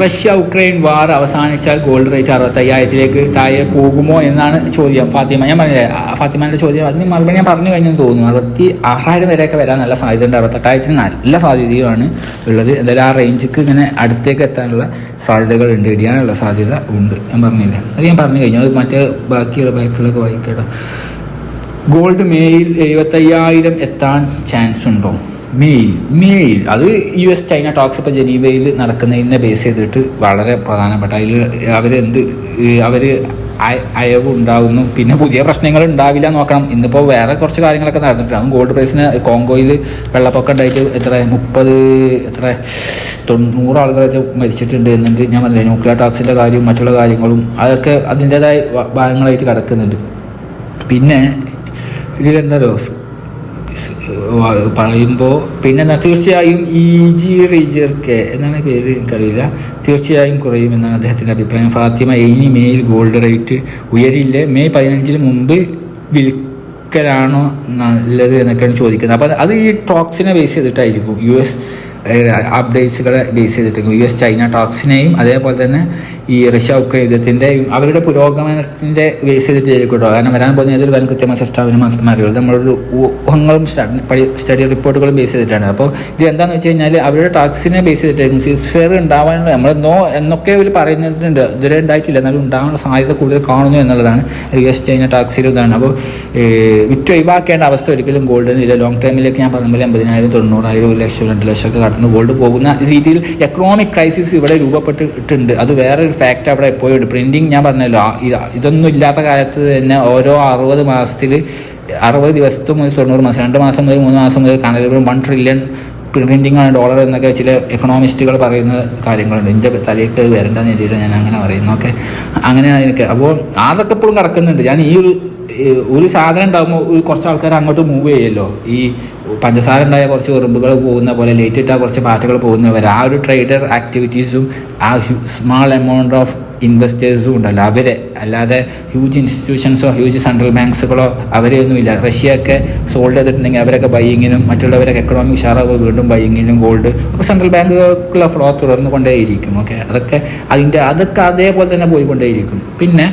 റഷ്യ ഉക്രൈൻ വാർ അവസാനിച്ചാൽ ഗോൾഡ് റേറ്റ് അറുപത്തയ്യായിരത്തിലേക്ക് താഴെ പോകുമോ എന്നാണ് ചോദ്യം. ഫാത്തിമ ഞാൻ പറഞ്ഞില്ലേ ഫാത്തിമാന്റെ ചോദ്യം അതിന് മറുപടി ഞാൻ പറഞ്ഞു കഴിഞ്ഞെന്ന് തോന്നുന്നു. അറുപത്തി ആറായിരം വരെയൊക്കെ വരാൻ നല്ല സാധ്യതയുണ്ട്. അറുപത്തെട്ടായിരത്തിന് നല്ല സാധ്യതയുമാണ് ഉള്ളത്. എന്തായാലും ആ റേഞ്ചിക്ക് ഇങ്ങനെ അടുത്തേക്ക് എത്താനുള്ള സാധ്യതകൾ ഉണ്ട് ഇടിയാനുള്ള സാധ്യത ഉണ്ട്. ഞാൻ പറഞ്ഞില്ലേ അത് ഞാൻ പറഞ്ഞു കഴിഞ്ഞു. അത് മറ്റേ ബാക്കിയുള്ള ബാക്കിയുള്ളതൊക്കെ വായിക്കട്ടോ ഗോൾഡ് മേയിൽ എഴുപത്തയ്യായിരം എത്താൻ ചാൻസ് ഉണ്ടോ? മെയിൽ മെയിൽ. അത് യു എസ് ചൈന ടോക്സ് ഇപ്പോൾ ജനീവയിൽ നടക്കുന്നതിനെ ബേസ് ചെയ്തിട്ട് വളരെ പ്രധാനപ്പെട്ട. അതിൽ അവരെന്ത് അവർ അയവ് ഉണ്ടാകുന്നു പിന്നെ പുതിയ പ്രശ്നങ്ങൾ ഉണ്ടാവില്ല നോക്കണം. ഇന്നിപ്പോൾ വേറെ കുറച്ച് കാര്യങ്ങളൊക്കെ നടന്നിട്ടാണ് ഗോൾഡ് പ്രൈസിന് കോങ്കോയിൽ വെള്ളപ്പൊക്കം ഉണ്ടായിട്ട് എത്ര മുപ്പത് എത്ര തൊണ്ണൂറ് ആളുകളൊക്കെ മരിച്ചിട്ടുണ്ട് എന്നുണ്ട്. ഞാൻ പറഞ്ഞത് ന്യൂക്ലിയർ ടോക്സിന്റെ കാര്യവും മറ്റുള്ള കാര്യങ്ങളും അതൊക്കെ അതിന്റെതായ ഭാഗങ്ങളായിട്ട് കിടക്കുന്നുണ്ട്. പിന്നെ ഇതിലെന്താരോ പറയുമ്പോൾ പിന്നെ തീർച്ചയായും ഇ ജി റീജർക്ക് എന്നാണ് പേര് എനിക്കറിയില്ല. തീർച്ചയായും കുറയും എന്നാണ് അദ്ദേഹത്തിന്റെ അഭിപ്രായം. ഫാത്തിമ ഇനി മെയിൽ ഗോൾഡ് റേറ്റ് ഉയരില്ല? മെയ് പതിനഞ്ചിന് മുമ്പ് വിൽക്കലാണോ നല്ലത് എന്നൊക്കെയാണ് ചോദിക്കുന്നത്. അപ്പം അത് ഈ ടോക്സിനെ ബേസ് ചെയ്തിട്ടായിരിക്കും. യു എസ് അപ്ഡേറ്റ്സുകളെ ബേസ് ചെയ്തിട്ട് യു എസ് ചൈന ടോക്സിനെയും അതേപോലെ തന്നെ ഈ റഷ്യ ഉക്രൈൻ യുദ്ധത്തിന്റെയും അവരുടെ പുരോഗമനത്തിന്റെ ബേസ് ചെയ്തിട്ട് ചെയ്തിട്ടോ കാരണം വരാൻ പോകുന്ന ഏതൊരു കാര്യം കൃത്യമായ സൃഷ്ടാവിനും അറിയുള്ളൂ നമ്മളൊരു ഊഹങ്ങളും സ്റ്റഡി റിപ്പോർട്ടുകളും ബേസ് ചെയ്തിട്ടാണ്. അപ്പോൾ ഇത് എന്താണെന്ന് വെച്ച് കഴിഞ്ഞാൽ അവരുടെ ടാക്സിനെ ബേസ് ചെയ്തിട്ടായിരുന്നു സീസ് ഫെയർ നമ്മൾ നോ എന്നൊക്കെ ഇവർ പറയുന്നുണ്ട്. ഇതുവരെ ഉണ്ടായിട്ടില്ല. എന്നാലും ഉണ്ടാവാനുള്ള സാധ്യത കൂടുതൽ കാണുന്നു എന്നുള്ളതാണ്. യു എസ് ചൈന ടാക്സിലും ഇതാണ്. അപ്പോൾ വിറ്റ് ഒഴിവാക്കേണ്ട അവസ്ഥ ഒരിക്കലും ഗോൾഡൻ ഇല്ല. ലോങ് ടൈമിലേക്ക് ഞാൻ പറഞ്ഞ പോലെ എൺപതിനായിരം തൊണ്ണൂറായിരം ഒരു ലക്ഷം രണ്ട് ലക്ഷം ഒക്കെ കടന്ന് ഗോൾഡ് പോകുന്ന രീതിയിൽ എക്കണോമിക് ക്രൈസിസ് ഇവിടെ രൂപപ്പെട്ടിട്ടുണ്ട്. അത് വേറൊരു ഫാക്റ്റ് അവിടെ എപ്പോഴും ഉണ്ട്. ഞാൻ പറഞ്ഞല്ലോ ഇതൊന്നും ഇല്ലാത്ത കാലത്ത് തന്നെ ഓരോ അറുപത് മാസത്തിൽ അറുപത് ദിവസത്തെ മുതൽ തൊണ്ണൂറ് മാസം രണ്ട് മാസം മുതൽ മൂന്ന് മാസം മുതൽ കാണാൻ വൺ ട്രില്യൺ പ്രിന്റിംഗ് ആണ് ഡോളർ എന്നൊക്കെ ചില എക്കണോമിസ്റ്റുകൾ പറയുന്ന കാര്യങ്ങളുണ്ട്. എന്റെ തലയൊക്കെ വരേണ്ട രീതിയിൽ ഞാൻ അങ്ങനെ പറയുന്നു ഓക്കെ അങ്ങനെയാണ് എനിക്ക്. അപ്പോൾ അതൊക്കെ ഇപ്പോഴും കിടക്കുന്നുണ്ട്. ഞാൻ ഈ ഒരു ഒരു സാധനം ഉണ്ടാകുമ്പോൾ കുറച്ച് ആൾക്കാർ അങ്ങോട്ട് മൂവ് ചെയ്യല്ലോ. ഈ പഞ്ചസാര ഉണ്ടായ കുറച്ച് ഉറുമ്പുകൾ പോകുന്ന പോലെ ലേറ്റ് ഇട്ടാൽ കുറച്ച് പാറ്റുകൾ പോകുന്നവർ ആ ഒരു ട്രേഡർ ആക്ടിവിറ്റീസും ആ സ്മാൾ എമൗണ്ട് ഓഫ് ഇൻവെസ്റ്റേഴ്സും ഉണ്ടല്ലോ. അവരെ അല്ലാതെ ഹ്യൂജ് ഇൻസ്റ്റിറ്റ്യൂഷൻസോ ഹ്യൂജ് സെൻട്രൽ ബാങ്ക്സുകളോ അവരെയൊന്നുമില്ല. റഷ്യയൊക്കെ സോൾഡ് ചെയ്തിട്ടുണ്ടെങ്കിൽ അവരൊക്കെ ബൈയിങ്ങിനും മറ്റുള്ളവരൊക്കെ എക്കണോമിക് ഷാറാവ് വീണ്ടും ബൈയിങ്ങിനും ഗോൾഡ് ഒക്കെ സെൻട്രൽ ബാങ്കുകൾക്കുള്ള ഫ്ലോ തുടർന്നു കൊണ്ടേയിരിക്കും ഓക്കെ അതൊക്കെ അതിന്റെ അതൊക്കെ അതേപോലെ തന്നെ പോയിക്കൊണ്ടേയിരിക്കും. പിന്നെ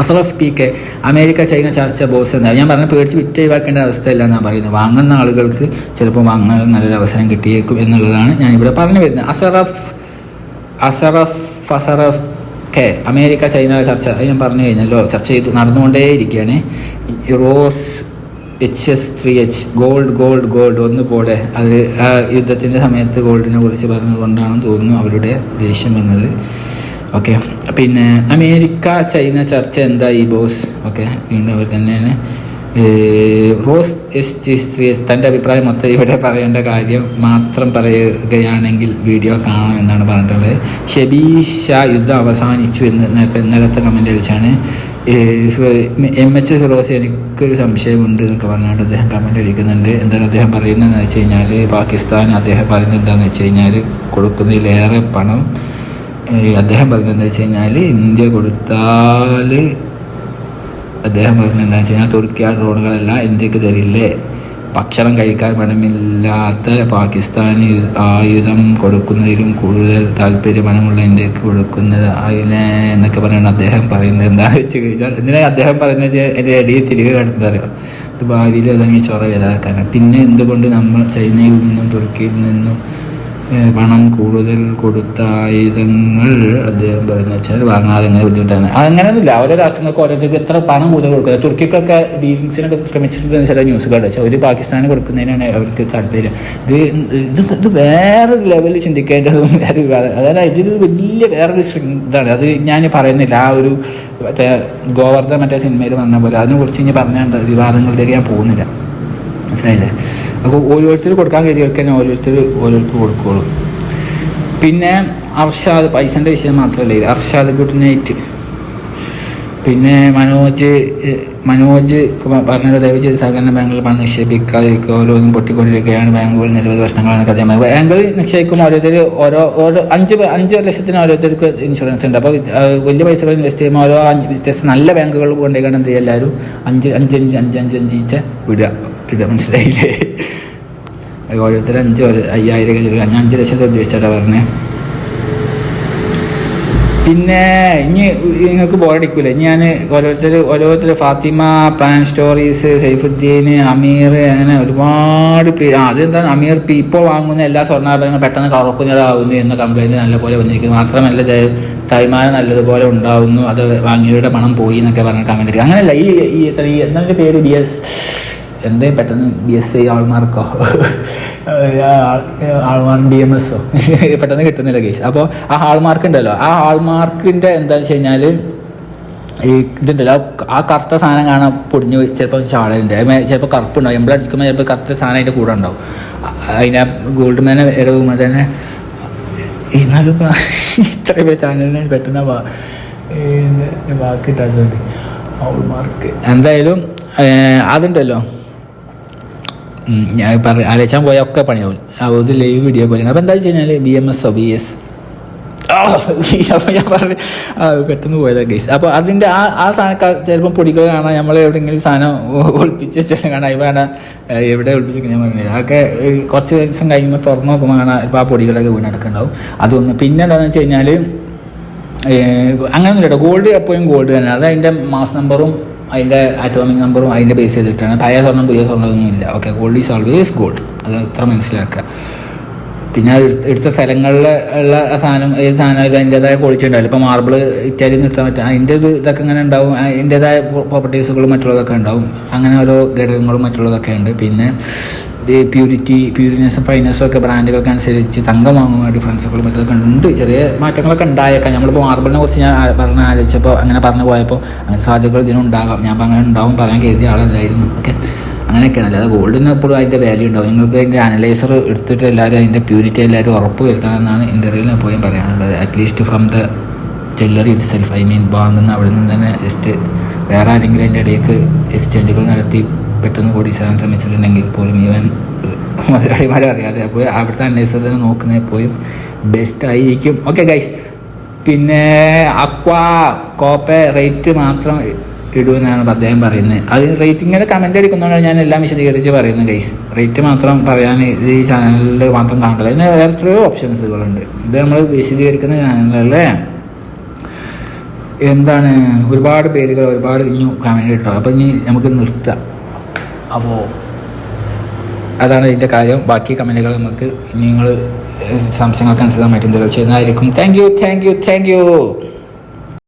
Ashraf P K America China ചർച്ച ബോസ് എന്താ ഞാൻ പറഞ്ഞ പേടിച്ച് വിറ്റ് ഒഴിവാക്കേണ്ട അവസ്ഥയല്ല എന്നാണ് പറയുന്നത്. വാങ്ങുന്ന ആളുകൾക്ക് ചിലപ്പോൾ വാങ്ങാൻ നല്ലൊരു അവസരം കിട്ടിയേക്കും എന്നുള്ളതാണ് ഞാൻ ഇവിടെ പറഞ്ഞു വരുന്നത്. Ashraf Ashraf Ashraf K America China ചർച്ച ഞാൻ പറഞ്ഞു കഴിഞ്ഞല്ലോ. ചർച്ച ചെയ്ത് നടന്നുകൊണ്ടേയിരിക്കുകയാണ്. Rose H S three H gold gold gold ഒന്ന് പോടെ അത് യുദ്ധത്തിന്റെ സമയത്ത് ഗോൾഡിനെ കുറിച്ച് പറഞ്ഞുകൊണ്ടാണെന്ന് തോന്നുന്നു അവരുടെ ദേഷ്യം വന്നത് ഓക്കെ പിന്നെ അമേരിക്ക ചൈന ചർച്ച എന്തായി ബോസ് ഓക്കെ വീണ്ടും അവർ തന്നെയാണ്. റോസ് എസ് ജി എസ് തന്റെ അഭിപ്രായം മൊത്തം ഇവിടെ പറയേണ്ട കാര്യം മാത്രം പറയുകയാണെങ്കിൽ വീഡിയോ കാണാം എന്നാണ് പറഞ്ഞിട്ടുള്ളത്. ഷബീഷ യുദ്ധം അവസാനിച്ചു എന്ന് നേരത്തെ ഇന്നലത്തെ കമന്റ് അടിച്ചാണ്. എം എച്ച് ഫിറോസ് എനിക്കൊരു സംശയമുണ്ട് എന്നൊക്കെ പറഞ്ഞുകൊണ്ട് അദ്ദേഹം കമന്റ് അടിക്കുന്നുണ്ട്. എന്താണ് അദ്ദേഹം പറയുന്നതെന്ന് വെച്ച് കഴിഞ്ഞാൽ പാകിസ്ഥാൻ അദ്ദേഹം പറയുന്നത് എന്താണെന്ന് വെച്ച് കഴിഞ്ഞാൽ കൊടുക്കുന്നതിലേറെ പണം അദ്ദേഹം പറഞ്ഞത് എന്താ വെച്ച് കഴിഞ്ഞാൽ ഇന്ത്യ കൊടുത്താൽ അദ്ദേഹം പറഞ്ഞത് എന്താ വെച്ച് കഴിഞ്ഞാൽ തുർക്കിയ ഡ്രോണുകളെല്ലാം ഇന്ത്യയ്ക്ക് തരില്ലേ? ഭക്ഷണം കഴിക്കാൻ പണമില്ലാത്ത പാകിസ്ഥാന് ആയുധം കൊടുക്കുന്നതിലും കൂടുതൽ താല്പര്യ പണമുള്ള ഇന്ത്യയ്ക്ക് കൊടുക്കുന്നത് അതിനെ എന്നൊക്കെ പറഞ്ഞാണ് അദ്ദേഹം പറയുന്നത്. എന്താ വെച്ച് കഴിഞ്ഞാൽ എന്തിനാ അദ്ദേഹം പറയുന്നത് എന്റെ ഇടയിൽ തിരികെ കണ്ടെന്ന് അറിയാം? ഭാവിയിൽ അല്ലെങ്കിൽ ചൊറ വരാക്കാനാണ് പിന്നെ എന്തുകൊണ്ട് നമ്മൾ ചൈനയിൽ നിന്നും തുർക്കിയിൽ നിന്നും പണം കൂടുതൽ കൊടുത്ത ആയുധങ്ങൾ അദ്ദേഹം പറയുന്ന വെച്ചാൽ വാങ്ങാതെ ഇങ്ങനെ ബുദ്ധിമുട്ടാണ്. അങ്ങനെയൊന്നുമില്ല. ഓരോ രാഷ്ട്രങ്ങൾക്ക് ഓരോരുത്തർക്ക് എത്ര പണം കൂടുതൽ കൊടുക്കുന്നത് തുർക്കിക്കൊക്കെ ഡീലിങ്സിനൊക്കെ ശ്രമിച്ചിട്ടുണ്ട് ചില ന്യൂസുകൾ വെച്ചാൽ ഒരു പാകിസ്ഥാന് കൊടുക്കുന്നതിനാണ് അവർക്ക് താല്പര്യം. ഇത് ഇത് ഇത് വേറൊരു ലെവലിൽ ചിന്തിക്കേണ്ടതും വേറെ അതായത് ഇത് വലിയ വേറൊരു ഇതാണ്. അത് ഞാൻ പറയുന്നില്ല. ആ ഒരു മറ്റേ ഗോവർദ്ധൻ മറ്റേ സിനിമയിൽ പറഞ്ഞ പോലെ അതിനെക്കുറിച്ച് ഇനി പറഞ്ഞ വിവാദങ്ങളിലേക്ക് ഞാൻ പോകുന്നില്ല. മനസ്സിലായില്ലേ? അപ്പോൾ ഓരോരുത്തർ കൊടുക്കാൻ കയറിയവർക്ക് തന്നെ ഓരോരുത്തർ ഓരോരുത്തർ കൊടുക്കുള്ളൂ. പിന്നെ അർഷാദ് പൈസന്റെ വിഷയം മാത്രമല്ല അർഷാദ് ഗുഡ് നൈറ്റ്. പിന്നെ മനോജ് മനോജ് പറഞ്ഞ ദയവ് ചെയ്ത് സഹകരണ ബാങ്കുകൾ പണം നിക്ഷേപിക്കാതിരിക്കുക ഓരോന്നും പൊട്ടിക്കൊണ്ടിരിക്കുകയാണ് ബാങ്കുകൾ നിരവധി പ്രശ്നങ്ങളാണ് കഥയമായി ബാങ്കുകൾ നിക്ഷേപിക്കുമ്പോൾ ഓരോരുത്തർ ഓരോ ഓരോ അഞ്ച് അഞ്ച് ലക്ഷത്തിന് ഓരോരുത്തർക്ക് ഇൻഷുറൻസ് ഉണ്ട്. അപ്പോൾ വലിയ പൈസകൾ ഇൻവെസ്റ്റ് ചെയ്യുമ്പോൾ ഓരോ വ്യത്യസ്ത നല്ല ബാങ്കുകൾ കൊണ്ടേക്കാണ് എന്ത് എല്ലാവരും? അഞ്ച് അഞ്ച് അഞ്ച് അഞ്ച് അഞ്ച് അഞ്ച് വിടുക. ഇടുക മനസ്സിലായില്ലേ? ഓരോരുത്തർ അഞ്ച് അയ്യായിരം കഴിഞ്ഞു ഞാൻ അഞ്ച് ലക്ഷത്തെ ഉദ്ദേശിച്ചാണ് പറഞ്ഞത് പിന്നെ ഇനി നിങ്ങൾക്ക് ബോറടിക്കൂലേ ഞാൻ ഓരോരുത്തർ ഓരോരുത്തർ ഫാത്തിമ പ്ലാൻ സ്റ്റോറീസ് സൈഫുദ്ദീൻ അമീർ അങ്ങനെ ഒരുപാട് പേര് അതെന്താണ്? അമീർ ഇപ്പോൾ വാങ്ങുന്ന എല്ലാ സ്വർണാഭരണങ്ങളും പെട്ടെന്ന് കറുപ്പ് നിറാവുന്നു എന്ന കംപ്ലൈന്റ് നല്ലപോലെ വന്നിരിക്കുന്നു. മാത്രമല്ല തൈമാനം നല്ലതുപോലെ ഉണ്ടാവുന്നു. അത് വാങ്ങിയവരുടെ പണം പോയി എന്നൊക്കെ പറഞ്ഞ കമന്റ് അങ്ങനെയല്ല ഈ ഈ എന്താണ് പേര്? ബി എസ് എന്തേ പെട്ടെന്ന് ബി എസ് ഐ ആൾമാർക്കോ? ആൾമാർ ബി എം എസ്സോ പെട്ടെന്ന് കിട്ടുന്നില്ല കേസ് അപ്പോൾ ആ ഹാൾമാർക്ക് ഉണ്ടല്ലോ. ആ ഹാൾമാർക്കിന്റെ എന്താണെന്ന് വെച്ച് കഴിഞ്ഞാൽ ഈ ഇതുണ്ടല്ലോ. ആ- കറുത്ത സാധനം കാണാൻ പൊടിഞ്ഞ് ചിലപ്പോൾ ചാടലുണ്ട്. ചിലപ്പോൾ കറുപ്പുണ്ടാവും. എംബ്ലം അടിക്കുമ്പോൾ ചിലപ്പോൾ കറുത്ത സാധനം അതിന്റെ കൂടെ ഉണ്ടാവും. അതിന്റെ ഗോൾഡ് മേനെ ഇടവുമ്പോൾ തന്നെ എന്നാലും *laughs* ഇത്രയും പേര് ചാനലിന് പെട്ടെന്ന് വാക്ക് കിട്ടാത്തതുകൊണ്ട് ഔൾമാർക്ക് എന്തായാലും അതുണ്ടല്ലോ. ഞാൻ പറ ആലോചിച്ചാൽ പോയാൽ ഒക്കെ പണിയാവും. അത് ലൈവ് വീഡിയോ പോലെയാണ് അപ്പോൾ എന്താ വെച്ച് കഴിഞ്ഞാൽ B M S O B S *laughs* അപ്പോൾ ഞാൻ പറഞ്ഞു പെട്ടെന്ന് പോയതാ ഗൈസ് അപ്പോൾ അതിന്റെ ആ ആ സാധനം ചിലപ്പോൾ പൊടികൾ കാണാൻ നമ്മൾ എവിടെയെങ്കിലും സാധനം ഒളിപ്പിച്ച് വെച്ചാൽ കാണാം. ഇവ കാണാൻ എവിടെ ഒളിപ്പിച്ച് ഞാൻ പറഞ്ഞില്ല? അതൊക്കെ കുറച്ച് ദിവസം കഴിയുമ്പോൾ തുറന്ന് നോക്കുമ്പോൾ കാണാം ഇപ്പോൾ ആ പൊടികളൊക്കെ വീണെടുക്കുന്നുണ്ടാവും അതൊന്ന് പിന്നെ എന്താണെന്ന് വെച്ച് കഴിഞ്ഞാൽ അങ്ങനെയൊന്നും കേട്ടോ. ഗോൾഡ് എപ്പോഴും ഗോൾഡ് തന്നെ. അത് അതിന്റെ മാസ് നമ്പറും അതിന്റെ ആറ്റോമിക് നമ്പറും അതിന്റെ ബേസ് ചെയ്തിട്ടാണ്. പഴയ സ്വർണം പുതിയ സ്വർണമൊന്നും ഇല്ല okay gold is always gold അത് ഇത്ര മനസ്സിലാക്കുക. പിന്നെ എടുത്ത- സ്ഥലങ്ങളിൽ ഉള്ള സാധനം ഏത് സാധനം അതിന്റെതായ ക്വാളിറ്റി ഉണ്ടാവില്ല. ഇപ്പോൾ മാർബിൾ ഇറ്റാലിയിൽ നിർത്താൻ പറ്റും. അതിന്റെ ഇത് ഇതൊക്കെ ഇങ്ങനെ ഉണ്ടാവും. അതിന്റെതായ പ്രോപ്പർട്ടീസുകളും മറ്റുള്ളതൊക്കെ ഉണ്ടാവും. അങ്ങനെ ഓരോ ഘടകങ്ങളും മറ്റുള്ളതൊക്കെ ഉണ്ട്. പിന്നെ പ്യൂരിറ്റി പ്യൂരിനെസ്സും ഫൈനസും ഒക്കെ ബ്രാൻഡുകൾക്ക് അനുസരിച്ച് തങ്കം വാങ്ങുന്ന ഡിഫറൻസുകളും മറ്റൊക്കെ ഉണ്ട്. ചെറിയ മാറ്റങ്ങളൊക്കെ ഉണ്ടായേക്കാം. നമ്മളിപ്പോൾ മാർബിളിനെ കുറിച്ച് ഞാൻ പറഞ്ഞ ആലോചിച്ചപ്പോൾ അങ്ങനെ പറഞ്ഞു പോയപ്പോൾ അങ്ങനെ സാധ്യതകൾ ഇതിനുണ്ടാകാം ഞാൻ അങ്ങനെ ഉണ്ടാവും പറയാൻ കരുതിയ ആളല്ലായിരുന്നു. ഓക്കെ. അങ്ങനെയൊക്കെയാണ്. അല്ലാതെ ഗോൾഡിന് എപ്പോഴും അതിന്റെ വാല്യൂ ഉണ്ടാവും. നിങ്ങൾക്ക് അതിന്റെ അനലൈസർ എടുത്തിട്ട് എല്ലാവരും അതിന്റെ പ്യൂരിറ്റി എല്ലാവരും ഉറപ്പ് വരുത്തണമെന്നാണ് ഇന്റർവ്യൂവിൽ എപ്പോഴും പറയാനുള്ളത്. At least from the jewellery ഇത് സെൽഫ് ഐ മീൻ ബാങ്കിൽ അവിടെ നിന്ന് തന്നെ ജസ്റ്റ് വേറെ ആരെങ്കിലും അതിന്റെ ഇടയ്ക്ക് എക്സ്ചേഞ്ചുകൾ നടത്തി പെട്ടെന്ന് കോടീശ്വരാൻ ശ്രമിച്ചിട്ടുണ്ടെങ്കിൽ പോലും ഈവൻ മലയാളിമാരെ അറിയാതെ പോയി അവിടുത്തെ നോക്കുന്നത് പോയി ബെസ്റ്റ് ആയിരിക്കും. ഓക്കെ ഗൈസ് പിന്നെ അക്വാ കോപ്പ റേറ്റ് മാത്രം ഇടുമെന്നാണ് അദ്ദേഹം പറയുന്നത്. അത് റേറ്റിങ്ങിന് കമന്റ് അടിക്കുന്നതുകൊണ്ടാണ് ഞാൻ എല്ലാം വിശദീകരിച്ച് പറയുന്നത് ഗൈസ് റേറ്റ് മാത്രം പറയാൻ ഈ ചാനലിൽ മാത്രം കാണില്ല അതിന് വേറെ എത്രയോ ഓപ്ഷൻസുകളുണ്ട് ഇത് നമ്മൾ വിശദീകരിക്കുന്ന ചാനലല്ലേ എന്താണ്? ഒരുപാട് പേരുകൾ ഒരുപാട് ഇനി കമന്റ് ഇട്ടോ. അപ്പോൾ ഇനി നമുക്ക് നിർത്താം. അപ്പോൾ അതാണ് ഇതിന്റെ കാര്യം. ബാക്കി കമന്റുകൾ നമുക്ക് നിങ്ങൾ സംശയങ്ങൾക്ക് അനുസരിച്ച് മറ്റെന്തെങ്കിലും ചെയ്യുന്നതായിരിക്കും thank you thank you thank you